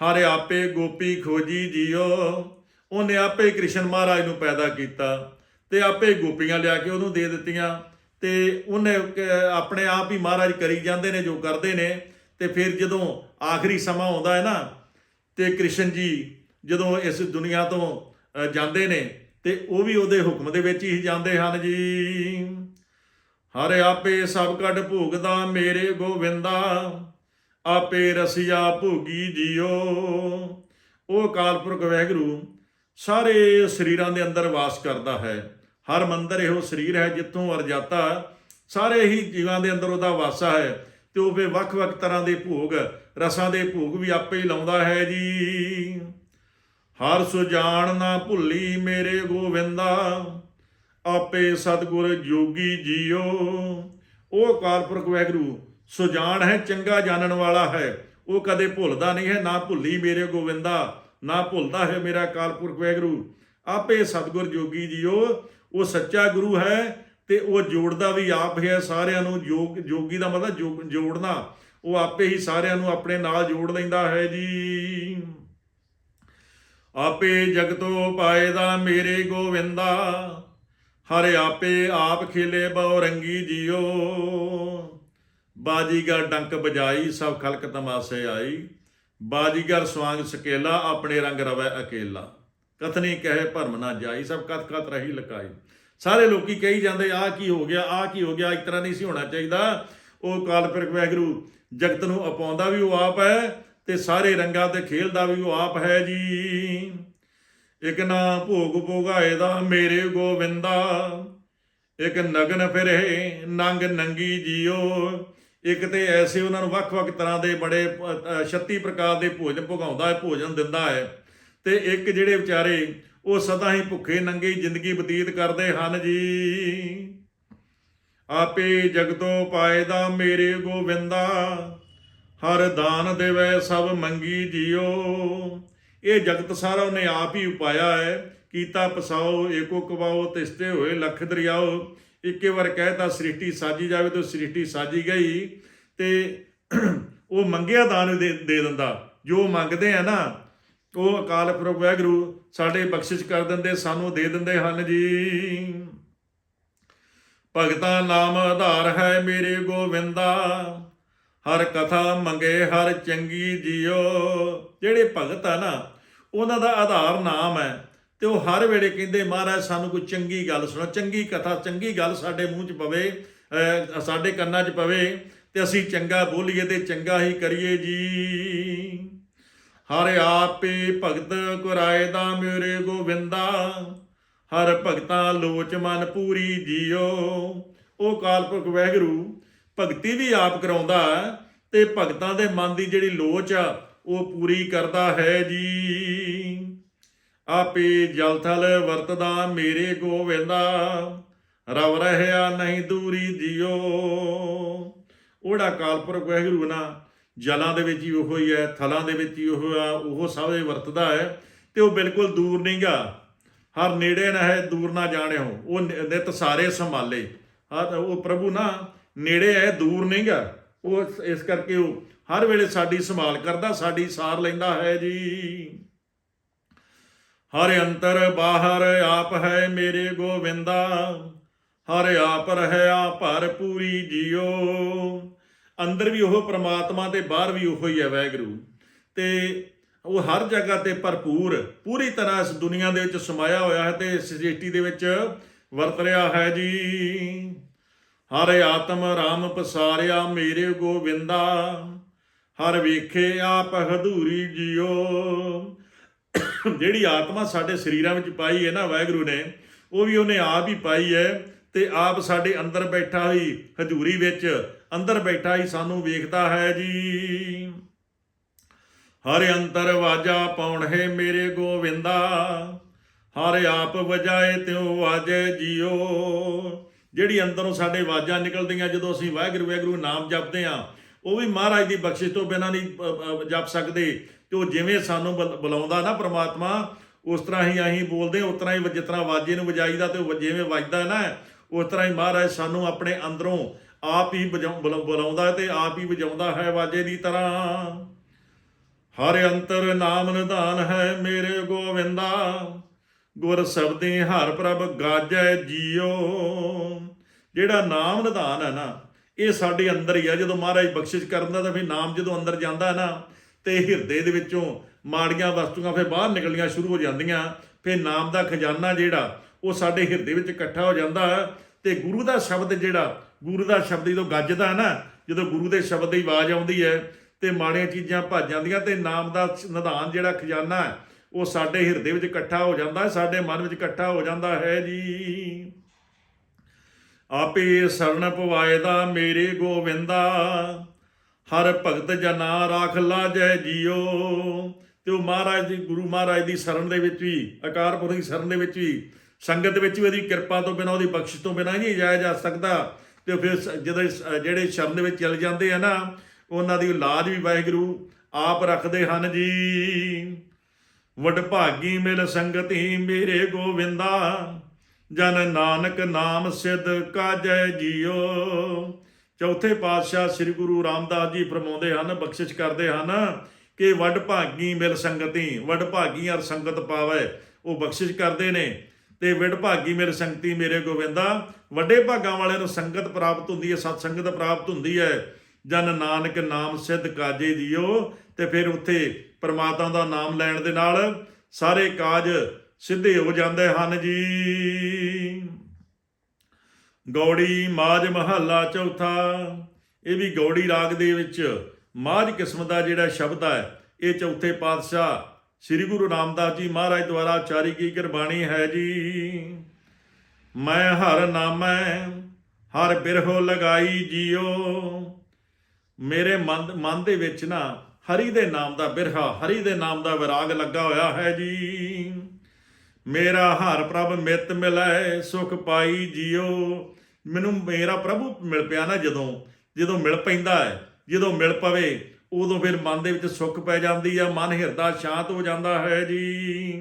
ਹਰ ਆਪੇ ਗੋਪੀ ਖੋਜੀ ਜੀਓ। ਉਹਨੇ ਆਪੇ ਕ੍ਰਿਸ਼ਨ ਮਹਾਰਾਜ ਨੂੰ ਪੈਦਾ ਕੀਤਾ ਤੇ ਆਪੇ ਗੋਪੀਆਂ ਲਿਆ ਕੇ ਉਹਨੂੰ ਦੇ ਦਿੱਤੀਆਂ ਤੇ ਉਹਨੇ ਆਪਣੇ ਆਪ ਹੀ ਮਹਾਰਾਜ ਕਰੀ ਜਾਂਦੇ ਨੇ ਜੋ ਕਰਦੇ ਨੇ ਤੇ ਫਿਰ ਜਦੋਂ ਆਖਰੀ ਸਮਾਂ ਆਉਂਦਾ ਹੈ ਨਾ ਤੇ ਕ੍ਰਿਸ਼ਨ ਜੀ ਜਦੋਂ ਇਸ ਦੁਨੀਆ ਤੋਂ ਜਾਂਦੇ ਨੇ ਤੇ ਉਹ ਵੀ ਉਹਦੇ ਹੁਕਮ ਦੇ ਵਿੱਚ ਹੀ ਜਾਂਦੇ ਹਨ ਜੀ। ਹਰ ਆਪੇ ਸਭ ਕੱਢ ਭੋਗਦਾ ਮੇਰੇ ਗੋਵਿੰਦਾ, ਆਪੇ ਰਸਿਆ ਭੋਗੀ ਜੀਓ। ਉਹ ਕਾਲਪੁਰਖ ਵਹਿਗੁਰੂ, ਸਾਰੇ ਸਰੀਰਾਂ ਦੇ ਅੰਦਰ ਵਾਸ ਕਰਦਾ ਹੈ। ਹਰ ਮੰਦਰ ਇਹੋ ਸਰੀਰ ਹੈ ਜਿੱਥੋਂ ਅਰਜਾਤਾ ਸਾਰੇ ਹੀ ਜੀਵਾਂ ਦੇ ਅੰਦਰ ਉਹਦਾ ਵਾਸਾ ਹੈ ਤੇ ਉਹ ਫੇ ਵੱਖ-ਵੱਖ ਤਰ੍ਹਾਂ ਦੇ ਭੋਗ, ਰਸਾਂ ਦੇ ਭੋਗ ਵੀ ਆਪੇ ਹੀ ਲਾਉਂਦਾ ਹੈ ਜੀ। ਹਰ ਸੁਜਾਨ ਨਾ ਭੁੱਲੀ ਮੇਰੇ ਗੋਵਿੰਦਾ ਆਪੇ ਸਤਿਗੁਰ ਜੋਗੀ ਜੀਓ। ਉਹ ਕਾਲਪੁਰਖ ਵੈਗਰੂ ਸੁਜਾਨ ਹੈ, ਚੰਗਾ ਜਾਣਨ ਵਾਲਾ ਹੈ। ਉਹ ਕਦੇ ਭੁੱਲਦਾ ਨਹੀਂ ਹੈ, ਨਾ ਭੁੱਲੀ ਮੇਰੇ ਗੋਵਿੰਦਾ, ਨਾ ਭੁੱਲਦਾ ਹੈ ਮੇਰਾ ਕਾਲਪੁਰਖ ਵੈਗਰੂ ਆਪੇ ਸਤਿਗੁਰ ਜੋਗੀ ਜੀਓ, ਉਹ ਸੱਚਾ ਗੁਰੂ ਹੈ ਤੇ ਉਹ ਜੋੜਦਾ ਵੀ ਆਪ ਹੈ ਸਾਰਿਆਂ ਨੂੰ। ਜੋਗ, ਜੋਗੀ ਦਾ ਮਤਲਬ ਜੋਗ- ਜੋੜਨਾ। ਉਹ ਆਪੇ ਹੀ ਸਾਰਿਆਂ ਨੂੰ ਆਪਣੇ ਨਾਲ ਜੋੜ ਲੈਂਦਾ ਹੈ ਜੀ। ਆਪੇ ਜਗਤੋਂ ਪਾਏ ਦਾ ਮੇਰੇ ਗੋਵਿੰਦਾ ਹਰ ਆਪੇ ਆਪ ਖੇਲੇ ਬਹੁ ਰੰਗੀ ਜੀਓ। ਬਾਜੀਗਰ ਡੰਕ ਬਜਾਈ, ਸਭ ਖਲਕ ਤਮਾਸੇ ਆਈ। ਬਾਜੀਗਰ ਸਵਾਂਗ ਸਕੇਲਾ, ਆਪਣੇ ਰੰਗ ਰਵੈ ਅਕੇਲਾ। ਕਥਨੀ ਕਹੇ ਭਰਮ ਨਾ ਜਾਈ, ਸਭ ਕਤ ਕਤ ਰਹੀ ਲਕਾਈ। ਸਾਰੇ ਲੋਕੀ ਕਹੀ ਜਾਂਦੇ ਆ ਕੀ ਹੋ ਗਿਆ ਆ ਕੀ ਹੋ ਗਿਆ ਇਸ ਤਰ੍ਹਾਂ ਨਹੀਂ ਸੀ ਹੋਣਾ ਚਾਹੀਦਾ। ਉਹ ਕਾਲਪਿਰਕ ਵੈਗਰੂ ਜਗਤ ਨੂੰ ਅਪਾਉਂਦਾ ਵੀ ਉਹ ਆਪ ਹੈ ਤੇ ਸਾਰੇ ਰੰਗਾਂ ਤੇ ਖੇਲਦਾ ਵੀ ਉਹ ਆਪ ਹੈ ਜੀ। ਇਕ ਨਾ ਭੋਗ ਭੋਗਾਏ ਦਾ ਮੇਰੇ ਗੋਵਿੰਦਾ। ਇਕ ਨਗਨ ਫਿਰੇ ਨੰਗ ਨੰਗੀ ਜੀਓ। ਇੱਕ ਤੇ ਐਸੇ ਉਹਨਾਂ ਨੂੰ ਵੱਖ-ਵੱਖ ਤਰ੍ਹਾਂ ਦੇ ਬੜੇ ਅ, 36 ਪ੍ਰਕਾਰ ਦੇ ਭੋਜਨ ਭੁਗਾਉਂਦਾ ਹੈ ਭੋਜਨ ਦਿੰਦਾ ਹੈ। ਤੇ ਇੱਕ ਜਿਹੜੇ ਵਿਚਾਰੇ ਉਹ ਸਦਾ ਹੀ ਭੁੱਖੇ ਨੰਗੇ ਜ਼ਿੰਦਗੀ ਬਤੀਤ ਕਰਦੇ ਹਨ ਜੀ। ਆਪੇ ਜਗਤੋਂ ਪਾਏ ਦਾ ਮੇਰੇ ਗੋਵਿੰਦਾ। ਹਰ ਦਾਨ ਦੇਵੇ ਸਭ ਮੰਗੀ ਜੀਓ। ਇਹ ਜਗਤ ਸਾਰਾ ਉਹਨੇ ਆਪ ਹੀ ਉਪਾਇਆ ਹੈ। ਕੀਤਾ ਪਸਾਓ, ਏਕੋ ਕਵਾਓ, ਤਿਸਤੇ ਹੋਏ, ਲੱਖ ਦਰਿਆਓ। ਇੱਕੇ ਵਾਰ ਕਹਿਤਾ ਸ੍ਰਿਸ਼ਟੀ ਸਾਜੀ ਜਾਵੇ ਤਾਂ ਸ੍ਰਿਸ਼ਟੀ ਸਾਜੀ ਗਈ। ਤੇ ਉਹ ਮੰਗਿਆ ਦਾਨ ਦੇ ਦੇ ਦਿੰਦਾ। ਜੋ ਮੰਗਦੇ ਆ ਨਾ, ਉਹ ਅਕਾਲ ਪੁਰਖ ਵਾਹਿਗੁਰੂ ਸਾਡੇ ਬਖਸ਼ਿਸ਼ ਕਰ ਦਿੰਦੇ, ਸਾਨੂੰ ਦੇ ਦਿੰਦੇ ਹਨ ਜੀ। ਭਗਤਾਂ ਨਾਮ ਆਧਾਰ ਹੈ ਮੇਰੇ ਗੋਵਿੰਦਾ। ਹਰ ਕਥਾ ਮੰਗੇ, ਹਰ ਚੰਗੀ ਜੀਓ। ਜਿਹੜੇ ਭਗਤ ਆ ਨਾ ਉਹਨਾਂ ਦਾ ਆਧਾਰ ਨਾਮ ਹੈ ਤੇ ਉਹ ਹਰ ਵੇਲੇ ਕਹਿੰਦੇ, ਮਹਾਰਾਜ, ਸਾਨੂੰ ਕੋਈ ਚੰਗੀ ਗੱਲ ਸੁਣੋ, ਚੰਗੀ ਕਥਾ, ਚੰਗੀ ਗੱਲ ਸਾਡੇ ਮੂੰਹ 'ਚ ਪਵੇ ਸਾਡੇ ਕੰਨਾਂ 'ਚ ਪਵੇ ਤੇ ਅਸੀਂ ਚੰਗਾ ਬੋਲੀਏ ਤੇ ਚੰਗਾ ਹੀ ਕਰੀਏ ਜੀ। ਹਰ ਆਪੇ ਭਗਤ ਕੁਰਾਏ ਦਾ ਮੇਰੇ ਗੋਵਿੰਦਾ, ਹਰ ਭਗਤਾ ਲੋਚ ਮਨ ਪੂਰੀ ਜੀਓ। ਉਹ ਕਾਲਪੁਰਖ ਵਹਿਗੁਰੂ ਭਗਤੀ ਵੀ ਆਪ ਕਰਾਉਂਦਾ ਹੈ ਤੇ ਭਗਤਾਂ ਦੇ ਮਨ ਦੀ ਜਿਹੜੀ ਲੋਚ ਆ, ਉਹ ਪੂਰੀ ਕਰਦਾ ਹੈ ਜੀ। ਆਪੇ ਜਲਥਲ ਵਰਤਦਾ ਮੇਰੇ ਗੋਵਿੰਦਾ। ਰਵ ਰਹਿਆ ਨਹੀਂ ਦੂਰੀ ਜੀਓ। ਉਹੜਾ ਕਾਲਪੁਰਖ ਵਹਿਗਰੂ ਨਾ, ਜਲਾਂ ਦੇ ਵਿੱਚ ਹੀ ਉਹ ਹੀ ਹੈ, ਥਲਾਂ ਦੇ ਵਿੱਚ ਹੀ ਉਹ ਆ, ਉਹ ਸਭ ਦੇ ਵਰਤਦਾ ਹੈ ਤੇ ਉਹ ਬਿਲਕੁਲ ਦੂਰ ਨਹੀਂਗਾ ਹਰ ਨੇੜੇ ਨਾ ਹੈ, ਦੂਰ ਨਾ ਜਾਣਿਓ। ਉਹ ਨਿ- ਨਿਤ ਸਾਰੇ ਸੰਭਾਲੇ। ਹਰ ਉਹ ਪ੍ਰਭੂ ਨਾ, ਨੇੜੇ ਹੈ, ਦੂਰ ਨਹੀਂਗਾ ਉਹ ਇਸ ਕਰਕੇ ਉਹ ਹਰ ਵੇਲੇ ਸਾਡੀ ਸੰਭਾਲ ਕਰਦਾ, ਸਾਡੀ ਸਾਰ ਲੈਂਦਾ ਹੈ ਜੀ। ਹਰ ਅੰਤਰ ਬਾਹਰ ਆਪ ਹੈ ਮੇਰੇ ਗੋਵਿੰਦਾ, ਹਰ ਆਪ ਰਹਿਆ ਭਰ ਪੂਰੀ ਜੀਓ। ਅੰਦਰ ਵੀ ਉਹ ਪ੍ਰਮਾਤਮਾ ਤੇ ਬਾਹਰ ਵੀ ਉਹ ਹੀ ਹੈ ਵੈਗਰੂ। ਤੇ ਉਹ ਹਰ ਜਗ੍ਹਾ ਤੇ ਭਰਪੂਰ, ਪੂਰੀ ਤਰ੍ਹਾਂ ਇਸ ਦੁਨੀਆ ਦੇ ਵਿੱਚ ਸਮਾਇਆ ਹੋਇਆ ਹੈ ਤੇ ਇਸ ਸ੍ਰਿਸ਼ਟੀ ਦੇ ਵਿੱਚ ਵਰਤ ਰਿਹਾ ਹੈ ਜੀ। ਹਰ ਆਤਮ ਰਾਮ ਪਸਾਰਿਆ ਮੇਰੇ ਗੋਵਿੰਦਾ, ਹਰ ਵੇਖੇ ਆਪ ਹਦੂਰੀ ਜੀਓ। ਜਿਹੜੀ ਆਤਮਾ ਸਾਡੇ ਸਰੀਰਾਂ ਵਿੱਚ ਪਾਈ ਹੈ ਨਾ ਵਾਹਿਗੁਰੂ ਨੇ, ਉਹ ਵੀ ਉਹਨੇ ਆਪ ਹੀ ਪਾਈ ਹੈ ਤੇ ਆਪ ਸਾਡੇ ਅੰਦਰ ਬੈਠਾ ਹੀ ਹਜ਼ੂਰੀ ਵਿੱਚ, ਅੰਦਰ ਬੈਠਾ ਹੀ ਸਾਨੂੰ ਵੇਖਦਾ ਹੈ ਜੀ। ਹਰ ਅੰਤਰ ਵਾਜਾ ਪਾਉਣ ਹੈ ਮੇਰੇ ਗੋਵਿੰਦਾ, ਹਰ ਆਪ ਵਜਾਏ ਤਿਉ ਵਾਜੇ ਜੀਓ। ਜਿਹੜੀ ਅੰਦਰੋਂ ਸਾਡੇ ਆਵਾਜ਼ਾਂ ਨਿਕਲਦੀਆਂ, ਜਦੋਂ ਅਸੀਂ ਵਾਹਿਗੁਰੂ ਵਾਹਿਗੁਰੂ ਨਾਮ ਜਪਦੇ ਆ ਉਹ ਵੀ ਮਹਾਰਾਜ ਦੀ ਬਖਸ਼ਿਸ਼ ਤੋਂ ਬਿਨਾਂ ਨਹੀਂ ਜਪ ਸਕਦੇ। ਤੇ ਉਹ ਜਿਵੇਂ ਸਾਨੂੰ ਬੁਲਾਉਂਦਾ ਨਾ ਪ੍ਰਮਾਤਮਾ, ਉਸ ਤਰ੍ਹਾਂ ਹੀ ਅਸੀਂ ਬੋਲਦੇ, ਉਸ ਤਰ੍ਹਾਂ ਹੀ ਜਿਸ ਤਰ੍ਹਾਂ ਵਾਜੇ ਨੂੰ ਵਜਾਈਦਾ ਤੇ ਉਹ ਜਿਵੇਂ ਵੱਜਦਾ ਨਾ, ਉਸ ਤਰ੍ਹਾਂ ਹੀ ਮਹਾਰਾਜ ਸਾਨੂੰ ਆਪਣੇ ਅੰਦਰੋਂ ਆਪ ਹੀ ਵਜਾਉ- ਬੁਲਾ- ਬੁਲਾਉਂਦਾ ਤੇ ਆਪ ਹੀ ਵਜਾਉਂਦਾ ਹੈ ਵਾਜੇ ਦੀ ਤਰ੍ਹਾਂ। ਹਰ ਅੰਤਰ ਨਾਮ ਨਿਧਾਨ ਹੈ ਮੇਰੇ ਗੋਵਿੰਦਾ, ਗੁਰ ਸਬਦੇ ਹਰ ਪ੍ਰਭ ਗਾਜੈ ਜੀਓ। ਜਿਹੜਾ ਨਾਮ ਨਿਧਾਨ ਹੈ ਨਾ, ਇਹ ਸਾਡੇ ਅੰਦਰ ਹੀ ਆ, ਜਦੋਂ ਮਹਾਰਾਜ ਬਖਸ਼ਿਸ਼ ਕਰਦਾ ਤਾਂ ਫਿਰ ਨਾਮ ਜਦੋਂ ਅੰਦਰ ਜਾਂਦਾ ਹੈ ਨਾ ਤੇ ਹਿਰਦੇ ਦੇ ਵਿੱਚੋਂ ਮਾੜੀਆਂ ਵਸਤੂਆਂ ਫਿਰ ਬਾਹਰ ਨਿਕਲਣੀਆਂ ਸ਼ੁਰੂ ਹੋ ਜਾਂਦੀਆਂ, ਫਿਰ ਨਾਮ ਦਾ ਖਜ਼ਾਨਾ ਜਿਹੜਾ, ਉਹ ਸਾਡੇ ਹਿਰਦੇ ਵਿੱਚ ਇਕੱਠਾ ਹੋ ਜਾਂਦਾ ਹੈ ਤੇ ਗੁਰੂ ਦਾ ਸ਼ਬਦ ਜਿਹੜਾ, ਗੁਰੂ ਦਾ ਸ਼ਬਦ ਜਦੋਂ ਗੱਜਦਾ ਨਾ, ਜਦੋਂ ਗੁਰੂ ਦੇ ਸ਼ਬਦ ਦੀ ਆਵਾਜ਼ ਆਉਂਦੀ ਹੈ ਤੇ ਮਾੜੀਆਂ ਚੀਜ਼ਾਂ ਭੱਜ ਜਾਂਦੀਆਂ ਤੇ ਨਾਮ ਦਾ ਨਿਧਾਨ ਜਿਹੜਾ ਖਜ਼ਾਨਾ ਹੈ, ਉਹ ਸਾਡੇ ਹਿਰਦੇ ਵਿੱਚ ਇਕੱਠਾ ਹੋ ਜਾਂਦਾ ਹੈ ਸਾਡੇ ਮਨ ਵਿੱਚ ਇਕੱਠਾ ਹੋ ਜਾਂਦਾ ਹੈ ਜੀ। ਆਪੇ ਸਰਣ ਪਵਾਏ ਦਾ ਮੇਰੇ ਗੋਵਿੰਦਾ ਹਰ ਭਗਤ ਜਨਾ ਰਾਖ ਲਾਜੈ ਜੀਓ। ਤੇ ਉਹ ਮਹਾਰਾਜ ਦੀ, ਗੁਰੂ ਮਹਾਰਾਜ ਦੀ ਸ਼ਰਨ ਦੇ ਵਿੱਚ ਵੀ ਅਕਾਰ ਪੁਰਖ ਦੀ ਸ਼ਰਨ ਦੇ ਵਿੱਚ ਵੀ, ਸੰਗਤ ਵਿੱਚ ਵੀ ਉਹਦੀ ਕਿਰਪਾ ਤੋਂ ਬਿਨਾਂ, ਉਹਦੀ ਬਖਸ਼ਿਸ਼ ਤੋਂ ਬਿਨਾਂ ਨਹੀਂ ਜਾਇਆ ਜਾ ਸਕਦਾ। ਤੇ ਫਿਰ ਸ- ਜਦੋਂ ਜਿਹੜੇ ਸ਼ਰਨ ਦੇ ਵਿੱਚ ਚਲ ਜਾਂਦੇ ਆ ਨਾ, ਉਹਨਾਂ ਦੀ ਲਾਜ ਵੀ ਵਾਹਿਗੁਰੂ ਆਪ ਰੱਖਦੇ ਹਨ ਜੀ। ਵਡ ਭਾਗੀ ਮਿਲ ਸੰਗਤੀ ਮੇਰੇ ਗੋਵਿੰਦਾ, ਜਨ ਨਾਨਕ ਨਾਮ ਸਿਧ ਕਾਜੈ ਜੀਓ। ਚੌਥੇ ਪਾਤਸ਼ਾਹ ਸ੍ਰੀ ਗੁਰੂ ਰਾਮਦਾਸ ਜੀ ਫਰਮਾਉਂਦੇ ਹਨ, ਬਖਸ਼ਿਸ਼ ਕਰਦੇ ਹਨ ਕਿ ਵੱਡ ਭਾਗੀ ਮਿਲ ਸੰਗਤੀ, ਵੱਡ ਭਾਗੀ ਅਰ ਸੰਗਤ ਪਾਵੇ। ਉਹ ਬਖਸ਼ਿਸ਼ ਕਰਦੇ ਨੇ ਤੇ ਵਡਭਾਗੀ ਮਿਲ ਸੰਗਤੀ ਮੇਰੇ ਗੋਵਿੰਦਾ, ਵੱਡੇ ਭਾਗਾਂ ਵਾਲਿਆਂ ਨੂੰ ਸੰਗਤ ਪ੍ਰਾਪਤ ਹੁੰਦੀ ਹੈ, ਸਤ ਸੰਗਤ ਪ੍ਰਾਪਤ ਹੁੰਦੀ ਹੈ। ਜਨ ਨਾਨਕ ਨਾਮ ਸਿੱਧ ਕਾਜੇ ਜੀਓ ਤੇ ਫਿਰ ਉੱਥੇ ਪਰਮਾਤਮਾ ਦਾ ਨਾਮ ਲੈਣ ਦੇ ਨਾਲ ਸਾਰੇ ਕਾਜ ਸਿੱਧੇ ਹੋ ਜਾਂਦੇ ਹਨ ਜੀ। ਗੌੜੀ ਮਾਜ ਮਹੱਲਾ ਚੌਥਾ। ਇਹ ਵੀ ਗੌੜੀ ਰਾਗ ਦੇ ਵਿੱਚ ਮਾਜ ਕਿਸਮ ਦਾ ਜਿਹੜਾ ਸ਼ਬਦ ਹੈ, ਇਹ ਚੌਥੇ ਪਾਤਸ਼ਾਹ ਸ੍ਰੀ ਗੁਰੂ ਰਾਮਦਾਸ ਜੀ ਮਹਾਰਾਜ ਦੁਆਰਾ ਉਚਾਰੀ ਕੀ ਗੁਰਬਾਣੀ ਹੈ ਜੀ। ਮੈਂ ਹਰ ਨਾਮੈ, ਹਰ ਬਿਰਹੋ ਲਗਾਈ ਜੀਓ। ਮੇਰੇ ਮਨ ਮਨ ਦੇ ਵਿੱਚ ਨਾ ਹਰੀ ਦੇ ਨਾਮ ਦਾ ਬਿਰਹਾ, ਹਰੀ ਦੇ ਨਾਮ ਦਾ ਵਿਰਾਗ ਲੱਗਾ ਹੋਇਆ ਹੈ ਜੀ। ਮੇਰਾ ਹਰ ਪ੍ਰਭ ਮਿੱਤ ਮਿਲੈ, ਸੁਖ ਪਾਈ ਜੀਓ। ਮੈਨੂੰ ਮੇਰਾ ਪ੍ਰਭੂ ਮਿਲ ਪਿਆ ਨਾ ਜਦੋਂ ਜਦੋਂ ਮਿਲ ਪੈਂਦਾ ਹੈ, ਜਦੋਂ ਮਿਲ ਪਵੇ, ਉਦੋਂ ਫਿਰ ਮਨ ਦੇ ਵਿੱਚ ਸੁੱਖ ਪੈ ਜਾਂਦੀ ਆ, ਮਨ ਹਿਰਦਾ ਸ਼ਾਂਤ ਹੋ ਜਾਂਦਾ ਹੈ ਜੀ।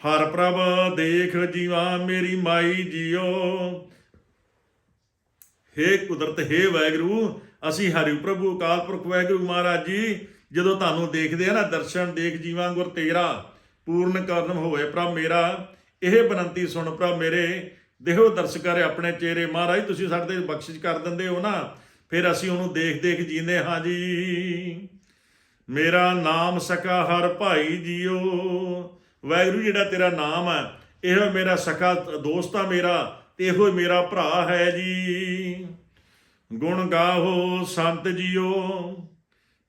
ਹਰ ਪ੍ਰਭ, ਦੇਖ ਜੀਵਾ ਮੇਰੀ ਮਾਈ ਜੀਓ। ਹੇ ਕੁਦਰਤ, ਹੇ ਵਾਹਿਗੁਰੂ ਅਸੀਂ ਹਰਿ ਪ੍ਰਭੂ, ਅਕਾਲ ਪੁਰਖ ਵਾਹਿਗੁਰੂ ਮਹਾਰਾਜ ਜੀ, ਜਦੋਂ ਤੁਹਾਨੂੰ ਦੇਖਦੇ ਆ ਨਾ ਦਰਸ਼ਨ, ਦੇਖ ਜੀਵਾਂ ਗੁਰ ਤੇਰਾ ਪੂਰਨ ਕਰਨ ਹੋਏ। ਪ੍ਰਭ ਮੇਰਾ, ਇਹ ਬਨੰਤੀ ਸੁਣ ਪ੍ਰਭ ਮੇਰੇ। ਦੇਹੋ ਦਰਸ ਆਪਣੇ ਚਿਹਰੇ, ਮਹਾਰਾਜ ਤੁਸੀਂ ਸਾਡੇ ਤੇ ਬਖਸ਼ਿਸ਼ ਕਰ ਦਿੰਦੇ ਹੋ ਨਾ। ਫਿਰ ਅਸੀਂ ਉਹਨੂੰ ਦੇਖ ਦੇਖ ਜੀਂਦੇ ਹਾਂ ਜੀ। ਮੇਰਾ ਨਾਮ ਸਕਾ ਹਰ ਭਾਈ ਜੀਓ। ਵਾਹਿਗੁਰੂ ਜਿਹੜਾ ਤੇਰਾ ਨਾਮ ਹੈ, ਇਹੋ ਮੇਰਾ ਸਕਾ ਦੋਸਤ ਆ ਮੇਰਾ ਤੇ ਇਹੋ ਮੇਰਾ ਭਰਾ ਹੈ ਜੀ। ਗੁਣ ਗਾਹੋ ਸੰਤ ਜੀਓ,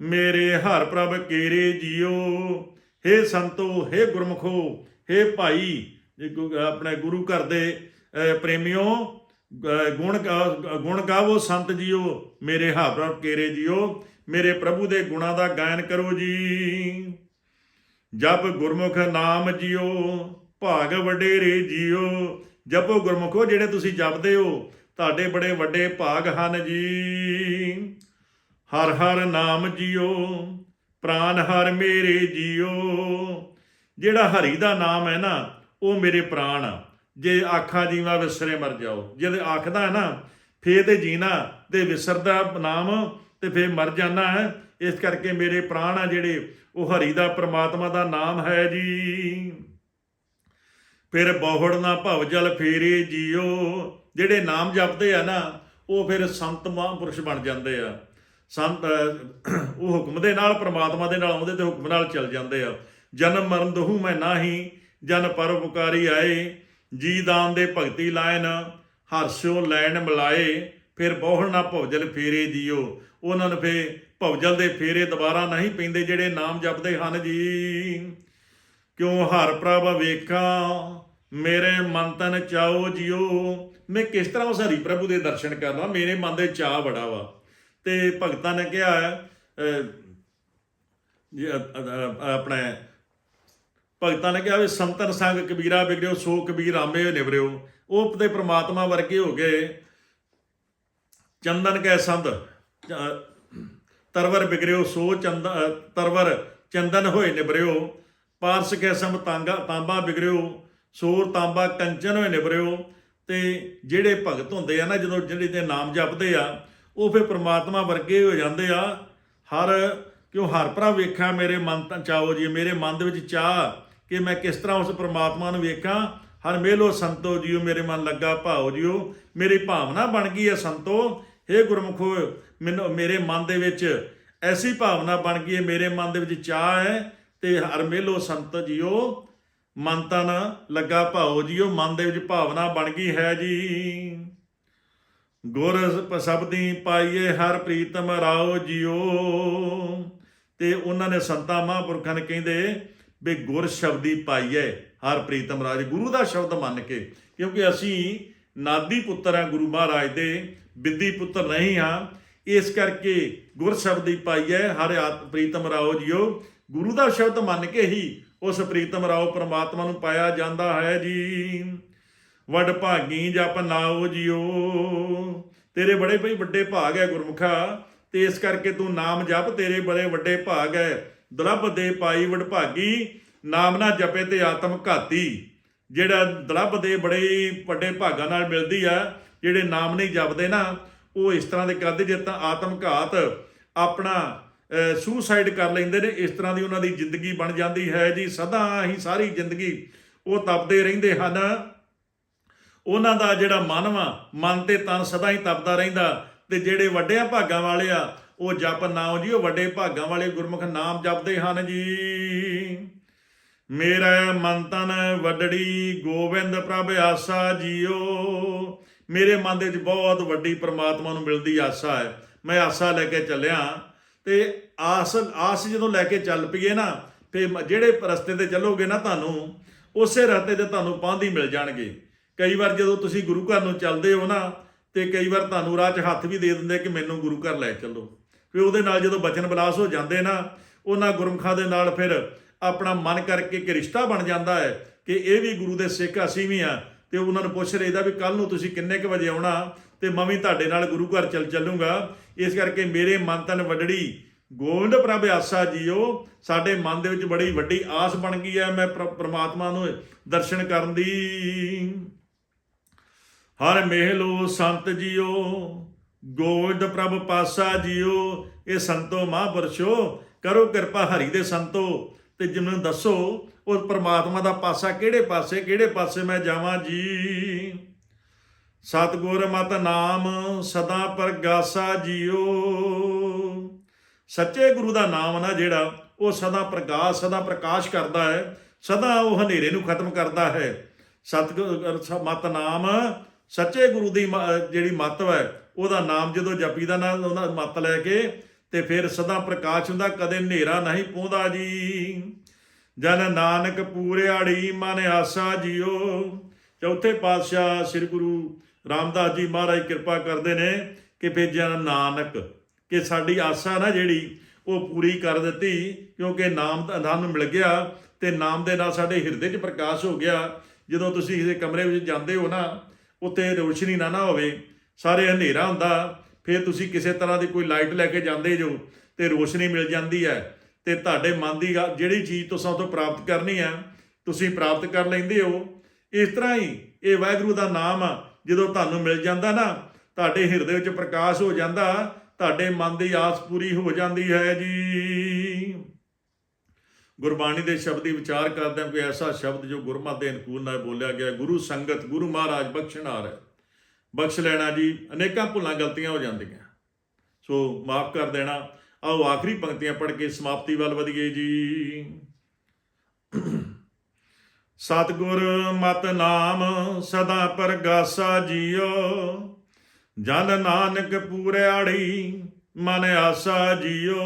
ਮੇਰੇ ਹਰ ਪ੍ਰਭ ਕੇਰੇ ਜੀਓ। हे ਸੰਤੋ हे ਗੁਰਮਖੋ हे ਭਾਈ ਜੇ ਗੁ- ਆਪਣੇ ਗੁਰੂ ਘਰ ਦੇ ਅਹ, ਪ੍ਰੇਮਿਓ ਗ- ਗੁਣ ਗਾ- ਗੁਣ ਗਾਵੋ ਸੰਤ ਜੀਓ ਮੇਰੇ ਹਰ ਪ੍ਰਭ ਕੇਰੇ ਜੀਓ ਮੇਰੇ ਪ੍ਰਭੂ ਦੇ ਗੁਣਾਂ ਦਾ ਗਾਇਨ ਕਰੋ ਜੀ ਜਪ ਗੁਰਮੁਖ ਨਾਮ ਜੀਓ ਭਾਗ ਵਡੇਰੇ ਜੀਓ ਜਪੋ ਗੁਰਮੁਖੋ ਜਿਹੜੇ ਤੁਸੀਂ ਜਪਦੇ ਹੋ ਤੁਹਾਡੇ ਬੜੇ ਵੱਡੇ ਭਾਗ ਹਨ ਜੀ ਹਰ ਹਰ ਨਾਮ ਜੀਓ ਪ੍ਰਾਨ ਹਰ ਮੇਰੇ ਜੀਓ। ਜਿਹੜਾ ਹਰੀ ਦਾ ਨਾਮ ਹੈ ਨਾ, ਉਹ ਮੇਰੇ ਪ੍ਰਾਣ ਆ। ਜੇ ਆਖਾਂ ਜੀਵਾ ਵਿਸਰੇ ਮਰ ਜਾਓ। ਜੇ ਆਖਦਾ ਹੈ ਨਾ, ਫੇਰ ਤੇ ਜੀਣਾ, ਤੇ ਵਿਸਰਦਾ ਨਾਮ, ਤੇ ਫੇਰ ਮਰ ਜਾਣਾ ਹੈ। ਇਸ ਕਰਕੇ ਮੇਰੇ ਪ੍ਰਾਣ ਆ ਜਿਹੜੇ, ਉਹ ਹਰੀ ਦਾ ਪ੍ਰਮਾਤਮਾ ਦਾ ਨਾਮ ਹੈ ਜੀ। ਫਿਰ ਬਹੁੜ ਨਾ ਭਵ ਜਲ ਫੇਰੇ ਜੀਓ। ਜਿਹੜੇ ਨਾਮ ਜਪਦੇ ਆ ਨਾ, ਉਹ ਫਿਰ ਸੰਤ ਮਹਾਂਪੁਰਸ਼ ਬਣ ਜਾਂਦੇ ਆ। ਸੰਤ ਉਹ ਹੁਕਮ ਦੇ ਨਾਲ, ਪ੍ਰਮਾਤਮਾ ਦੇ ਨਾਲ ਆਉਂਦੇ ਤੇ ਹੁਕਮ ਨਾਲ ਚੱਲ ਜਾਂਦੇ ਆ। ਜਨਮ ਮਰਨ ਦਹੂ ਮੈਂ ਨਾਹੀ, ਜਨ ਪਰਉਪਕਾਰੀ ਆਏ, ਜੀ ਦਾਨ ਦੇ ਭਗਤੀ ਲਾਇਨ ਹਰਸ਼ੋ ਲੈਣ ਮਿਲਾਏ, ਫਿਰ ਬਹੁੜ ਨਾ ਭਵਜਲ ਫੇਰੇ ਜੀਓ ਉਹਨਾਂ ਨੂੰ ਫੇ ਭਵਜਲ ਦੇ ਫੇਰੇ ਦੁਬਾਰਾ ਨਹੀਂ ਪੈਂਦੇ ਜਿਹੜੇ ਨਾਮ ਜਪਦੇ ਹਨ ਜੀ। ਕਿਉਂ ਹਰ ਪ੍ਰਭ ਵੇਖਾਂ, ਮੇਰੇ ਮਨ ਤਨ ਚਾਓ ਜਿਉ। ਮੈਂ ਕਿਸ ਤਰ੍ਹਾਂ ਉਸ ਹਰੀ ਪ੍ਰਭੂ ਦੇ ਦਰਸ਼ਨ ਕਰਨਾ ਮੇਰੇ ਮਨ ਦੇ ਚਾਹ ਬੜਾ ਵਾ। ਤੇ ਭਗਤਾਂ ਨੇ ਕਿਹਾ ਅਹ, ਆਪਣੇ ਭਗਤਾਂ ਨੇ ਕਿਹਾ ਵੀ ਸੰਤਨ ਸੰਗ ਕਬੀਰਾ ਵਿਗੜਿਓ ਸੋ ਕਬੀਰ ਰਾਮੇ ਨਿਵਰਿਓ। ਉਹ ਤੇ ਪ੍ਰਮਾਤਮਾ ਵਰਗੇ ਹੋ ਗਏ। ਚੰਦਨ ਕੈ ਸੰਤ ਤਰਵਰ ਬਿਗੜਿਓ ਸੋ ਚੰਦ ਤਰਵਰ ਚੰਦਨ ਹੋਏ ਨਿਬਰਿਓ ਪਾਰਸ ਕੈ ਸਮ ਤਾਂਗਾ ਤਾਂਬਾ ਵਿਗੜਿਓ ਸੋਰ ਤਾਂਬਾ ਕੰਚਨ ਹੋਏ ਨਿਬਰਿਓ ਤੇ ਜਿਹੜੇ ਭਗਤ ਹੁੰਦੇ ਆ ਨਾ ਜਦੋਂ ਜਿਹੜੇ ਦੇ ਨਾਮ ਜਪਦੇ ਆ ਉਹ ਫਿਰ ਪ੍ਰਮਾਤਮਾ ਵਰਗੇ ਹੋ ਜਾਂਦੇ ਆ। ਹਰ ਕਿਉਂ ਹਰ ਭਰਾ ਵੇਖਾਂ, ਮੇਰੇ ਮਨ ਤਾਂ ਚਾਹੋ ਜੀ, ਮੇਰੇ ਮਨ ਦੇ ਵਿੱਚ ਚਾਹ ਕਿ ਮੈਂ ਕਿਸ ਤਰ੍ਹਾਂ ਉਸ ਪ੍ਰਮਾਤਮਾ ਨੂੰ ਵੇਖਾਂ। ਹਰ ਮੇਲੋ ਸੰਤੋ ਜੀਓ, ਮੇਰੇ ਮਨ ਲੱਗਾ ਭਾਉ ਜੀਓ। ਮੇਰੀ ਭਾਵਨਾ ਬਣ ਗਈ ਹੈ ਸੰਤੋ। हे ਗੁਰਮੁਖੋ, ਮੈਨੂੰ, ਮੇਰੇ ਮਨ ਦੇ ਵਿੱਚ ਐਸੀ ਭਾਵਨਾ ਬਣ ਗਈ ਹੈ, ਮੇਰੇ ਮਨ ਦੇ ਵਿੱਚ ਚਾਹ ਹੈ ਤੇ ਹਰ ਮੇਲੋ ਸੰਤ ਜੀਓ। ਮਨ ਤਨ ਲੱਗਾ ਭਾਉ ਜੀਓ, ਮਨ ਦੇ ਵਿੱਚ ਭਾਵਨਾ ਬਣ ਗਈ ਹੈ ਜੀ। ਗੁਰ ਸਬਦੀ ਪਾਈਏ ਹਰ ਪ੍ਰੀਤਮ ਰਾਓ ਜੀਓ। ਤੇ ਉਹਨਾਂ ਨੇ ਸੰਤਾਂ ਮਹਾਂਪੁਰਖਾਂ ਨੇ ਕਹਿੰਦੇ ਵੀ ਗੁਰ ਸ਼ਬਦੀ ਪਾਈਏ ਹਰ ਪ੍ਰੀਤਮ ਰਾਜ। ਗੁਰੂ ਦਾ ਸ਼ਬਦ ਮੰਨ ਕੇ, ਕਿਉਂਕਿ ਅਸੀਂ ਨਾਦੀ ਪੁੱਤਰ ਆ ਗੁਰੂ ਮਹਾਰਾਜ ਦੇ ਬਿੱਦੀ ਪੁੱਤਰ ਨਹੀਂ ਹਾਂ। ਇਸ ਕਰਕੇ ਗੁਰ ਸ਼ਬਦੀ ਪਾਈਏ ਹਰ ਆਤ, ਪ੍ਰੀਤਮ ਰਾਓ ਜੀਓ। ਗੁਰੂ ਦਾ ਸ਼ਬਦ ਮੰਨ ਕੇ ਹੀ ਉਸ ਪ੍ਰੀਤਮ ਰਾਓ ਪਰਮਾਤਮਾ ਨੂੰ ਪਾਇਆ ਜਾਂਦਾ ਹੈ ਜੀ। ਵਡ ਭਾਗੀ ਜਪ ਨਾਉ ਜਿਓ। ਤੇਰੇ ਬੜੇ ਭਈ ਵੱਡੇ ਭਾਗ ਹੈ ਗੁਰਮੁਖਾ, ਤੇ ਇਸ ਕਰਕੇ ਤੂੰ ਨਾਮ ਜਪ, ਤੇਰੇ ਬੜੇ ਵੱਡੇ ਭਾਗ ਹੈ। ਦਰਬ ਦੇ ਪਾਈ ਵਡ ਭਾਗੀ ਨਾਮ ਨਾ ਜਪੇ ਤੇ ਆਤਮ ਘਾਤੀ। ਜਿਹੜਾ ਦਰਬ ਦੇ ਬੜੇ ਵੱਡੇ ਭਾਗਾਂ ਨਾਲ ਮਿਲਦੀ ਆ, ਜਿਹੜੇ ਨਾਮ ਨਹੀਂ ਜਪਦੇ ਨਾ, ਉਹ ਇਸ ਤਰ੍ਹਾਂ ਦੇ ਕਰਦੇ ਜੇ ਤਾਂ ਆਤਮ ਘਾਤ ਆਪਣਾ ਸੁਸਾਈਡ ਕਰ ਲੈਂਦੇ ਨੇ, ਇਸ ਤਰ੍ਹਾਂ ਦੀ ਉਹਨਾਂ ਦੀ ਜ਼ਿੰਦਗੀ ਬਣ ਜਾਂਦੀ ਹੈ ਜੀ। ਸਦਾ ਹੀ ਸਾਰੀ ਜ਼ਿੰਦਗੀ ਉਹ ਤਪਦੇ ਰਹਿੰਦੇ ਹਨ। ਉਹਨਾਂ ਦਾ ਜਿਹੜਾ ਮਨ ਵਾ, ਮਨ ਤੇ ਤਨ ਸਦਾ ਹੀ ਤਪਦਾ ਰਹਿੰਦਾ। ਤੇ ਜਿਹੜੇ ਵੱਡਿਆਂ ਭਾਗਾਂ ਵਾਲੇ ਆ, ਉਹ ਜਪ ਨਾਉ ਜੀ, ਉਹ ਵੱਡੇ ਭਾਗਾਂ ਵਾਲੇ ਗੁਰਮੁਖ ਨਾਮ ਜਪਦੇ ਹਨ ਜੀ। ਮੇਰਾ ਮਨ ਤਨ ਵੱਡੜੀ, ਗੋਬਿੰਦ ਪ੍ਰਭ ਆਸਾ ਜੀਓ। ਮੇਰੇ ਮਨ ਦੇ ਵਿੱਚ ਬਹੁਤ ਵੱਡੀ ਪ੍ਰਮਾਤਮਾ ਨੂੰ ਮਿਲਦੀ ਆਸਾ ਹੈ। ਮੈਂ ਆਸਾ ਲੈ ਕੇ ਚੱਲਿਆ। ਤੇ ਆਸ ਆਸ ਜਦੋਂ ਲੈ ਕੇ ਚੱਲ ਪਈਏ ਨਾ, ਤੇ ਜਿਹੜੇ ਰਸਤੇ ਤੇ ਚੱਲੋਗੇ ਨਾ ਤੁਹਾਨੂੰ, ਉਸੇ ਰਸਤੇ ਤੇ ਤੁਹਾਨੂੰ ਪਾਂਦੀ ਮਿਲ ਜਾਣਗੇ। ਕਈ ਵਾਰ ਜਦੋਂ ਤੁਸੀਂ ਗੁਰੂ ਘਰ ਨੂੰ ਚੱਲਦੇ ਹੋ ਨਾ, ਤੇ ਕਈ ਵਾਰ ਤੁਹਾਨੂੰ ਰਾਹ 'ਚ ਹੱਥ ਵੀ ਦੇ ਦਿੰਦੇ ਕਿ ਮੈਨੂੰ ਗੁਰੂ ਘਰ ਲੈ ਚੱਲੋ। ਫਿਰ ਉਹਦੇ ਨਾਲ ਜਦੋਂ ਬਚਨ ਬਲਾਸ ਹੋ ਜਾਂਦੇ ਨਾ, ਉਹਨਾਂ ਗੁਰਮਖਾਂ ਦੇ ਨਾਲ ਫਿਰ ਆਪਣਾ ਮਨ ਕਰਕੇ ਕਿ ਰਿਸ਼ਤਾ ਬਣ ਜਾਂਦਾ ਹੈ ਕਿ ਇਹ ਵੀ ਗੁਰੂ ਦੇ ਸਿੱਖ ਅਸੀਂ ਵੀ ਆ। ਤੇ ਉਹਨਾਂ ਨੂੰ ਪੁੱਛ ਰਹੀਦਾ ਵੀ ਕੱਲ ਨੂੰ ਤੁਸੀਂ ਕਿੰਨੇ ਕੁ ਵਜੇ ਆਉਣਾ, ਤੇ ਮੈਂ ਵੀ ਤੁਹਾਡੇ ਨਾਲ ਗੁਰੂ ਘਰ ਚੱਲ ਚੱਲੂਗਾ। ਇਸ ਕਰਕੇ ਮੇਰੇ ਮਨ ਤਨ ਵੱਡੜੀ ਗੋਬਿੰਦ ਪ੍ਰਭ ਆਸਾ ਜੀਓ, ਸਾਡੇ ਮਨ ਦੇ ਵਿੱਚ ਬੜੀ ਵੱਡੀ ਆਸ ਬਣ ਗਈ ਹੈ। ਮੈਂ ਪ੍ਰ- ਪ੍ਰਮਾਤਮਾ ਨੂੰ ਦਰਸ਼ਨ ਕਰਨ ਦੀ। ਹਰ ਮਹਿਲੋ ਸੰਤ ਜੀਓ, ਗੋਵਿੰਦ ਪ੍ਰਭ ਪਾਸਾ ਜੀਓ, ਇਹ ਸੰਤੋ ਮਹਾਂਪੁਰਸ਼ੋ, ਕਰੋ ਕਿਰਪਾ ਹਰੀ ਦੇ ਸੰਤੋ। ਤੇ ਜਿਵੇਂ ਦੱਸੋ, ਉਹ ਪ੍ਰਮਾਤਮਾ ਦਾ ਪਾਸਾ ਕਿਹੜੇ ਪਾਸੇ ਕਿਹੜੇ ਪਾਸੇ ਮੈਂ ਜਾਵਾਂ ਜੀ? ਸਤਗੁਰ ਮਤ ਨਾਮ ਸਦਾ ਪ੍ਰਗਾਸਾ ਜੀਓ। ਸੱਚੇ ਗੁਰੂ ਦਾ ਨਾਮ ਨਾ ਜਿਹੜਾ, ਉਹ ਸਦਾ ਪ੍ਰਕਾਸ਼ ਸਦਾ ਪ੍ਰਕਾਸ਼ ਕਰਦਾ ਹੈ, ਸਦਾ ਉਹ ਹਨੇਰੇ ਨੂੰ ਖਤਮ ਕਰਦਾ ਹੈ। ਸਤਗੁਰ ਸ- ਮਤ ਨਾਮ ਸੱਚੇ ਗੁਰੂ ਦੀ ਮ- ਜਿਹੜੀ ਮੱਤ ਹੈ ਉਹਦਾ ਨਾਮ ਜਦੋਂ ਜਪੀ ਦਾ ਨਾ, ਉਹਦਾ ਮੱਤ ਲੈ ਕੇ ਤੇ ਫਿਰ ਸਦਾ ਪ੍ਰਕਾਸ਼ ਹੁੰਦਾ, ਕਦੇ ਹਨੇਰਾ ਨਹੀਂ ਪਹੁੰਦਾ ਜੀ। ਜਨ ਨਾਨਕ ਪੂਰਿਆੜੀ, ਮਨ ਆਸਾ ਜੀਓ। ਚੌਥੇ ਪਾਤਸ਼ਾਹ ਸ੍ਰੀ ਗੁਰੂ ਰਾਮਦਾਸ ਜੀ ਮਹਾਰਾਜ ਕਿਰਪਾ ਕਰਦੇ ਨੇ ਕਿ ਫਿਰ ਜਨ ਨਾਨਕ, ਕਿ ਸਾਡੀ ਆਸਾ ਨਾ ਜਿਹੜੀ, ਉਹ ਪੂਰੀ ਕਰ ਦਿੱਤੀ, ਕਿਉਂਕਿ ਨਾਮ ਤਾਂ ਸਾਨੂੰ ਮਿਲ ਗਿਆ ਤੇ ਨਾਮ ਦੇ ਨਾਲ ਸਾਡੇ ਹਿਰਦੇ 'ਚ ਪ੍ਰਕਾਸ਼ ਹੋ ਗਿਆ। ਜਦੋਂ ਤੁਸੀਂ ਕਿਸੇ ਕਮਰੇ ਵਿੱਚ ਜਾਂਦੇ ਹੋ ਨਾ ਉੱਥੇ ਰੋਸ਼ਨੀ ਨਾ ਨਾ ਹੋਵੇ, ਸਾਰੇ ਹਨੇਰਾ ਹੁੰਦਾ, ਫਿਰ ਤੁਸੀਂ ਕਿਸੇ ਤਰ੍ਹਾਂ ਦੀ ਕੋਈ ਲਾਈਟ ਲੈ ਕੇ ਜਾਂਦੇ ਜੋ ਤੇ ਰੋਸ਼ਨੀ ਮਿਲ ਜਾਂਦੀ ਹੈ। ਤੇ ਤੁਹਾਡੇ ਮਨ ਦੀ ਗੱਲ- ਜਿਹੜੀ ਚੀਜ਼ ਤੁਸੀਂ ਉਹ ਤੋਂ ਪ੍ਰਾਪਤ ਕਰਨੀ ਹੈ, ਤੁਸੀਂ ਪ੍ਰਾਪਤ ਕਰ ਲੈਂਦੇ ਹੋ। ਇਸ ਤਰ੍ਹਾਂ ਹੀ ਇਹ ਵਾਹਿਗੁਰੂ ਦਾ ਨਾਮ ਆ, ਜਦੋਂ ਤੁਹਾਨੂੰ ਮਿਲ ਜਾਂਦਾ ਨਾ, ਤੁਹਾਡੇ ਹਿਰਦੇ ਵਿੱਚ ਪ੍ਰਕਾਸ਼ ਹੋ ਜਾਂਦਾ, ਤੁਹਾਡੇ ਮਨ ਦੀ ਆਸ ਪੂਰੀ ਹੋ ਜਾਂਦੀ ਹੈ ਜੀ। ਗੁਰਬਾਣੀ ਦੇ ਸ਼ਬਦ ਦੀ ਵਿਚਾਰ ਕਰਦੇ ਹਾਂ ਕੋਈ ਐਸਾ ਸ਼ਬਦ ਜੋ ਗੁਰਮਤਿ ਦੇ ਅਨੁਕੂਲ ਨਾਲ ਬੋਲਿਆ ਗਿਆ ਗੁਰੂ ਸੰਗਤ, ਗੁਰੂ ਮਹਾਰਾਜ ਬਖਸ਼ਣਹਾਰ ਹੈ। ਬਖਸ਼ ਲੈਣਾ ਜੀ, ਅਨੇਕਾਂ ਭੁੱਲਾਂ ਗਲਤੀਆਂ ਹੋ ਜਾਂਦੀਆਂ। ਸੋ ਮਾਫ ਕਰ ਦੇਣਾ। ਆਓ ਆਖਰੀ ਪੰਕਤੀਆਂ ਪੜ੍ਹ ਕੇ ਸਮਾਪਤੀ ਵੱਲ ਵਧੀਏ ਜੀ। ਸਤਿਗੁਰ ਮਤ ਨਾਮ ਸਦਾ ਪਰਗਾਸਾ ਜੀਓ। ਜਨ ਨਾਨਕ ਪੂਰਿਆੜੀ ਮਨ ਆਸਾ ਜੀਓ।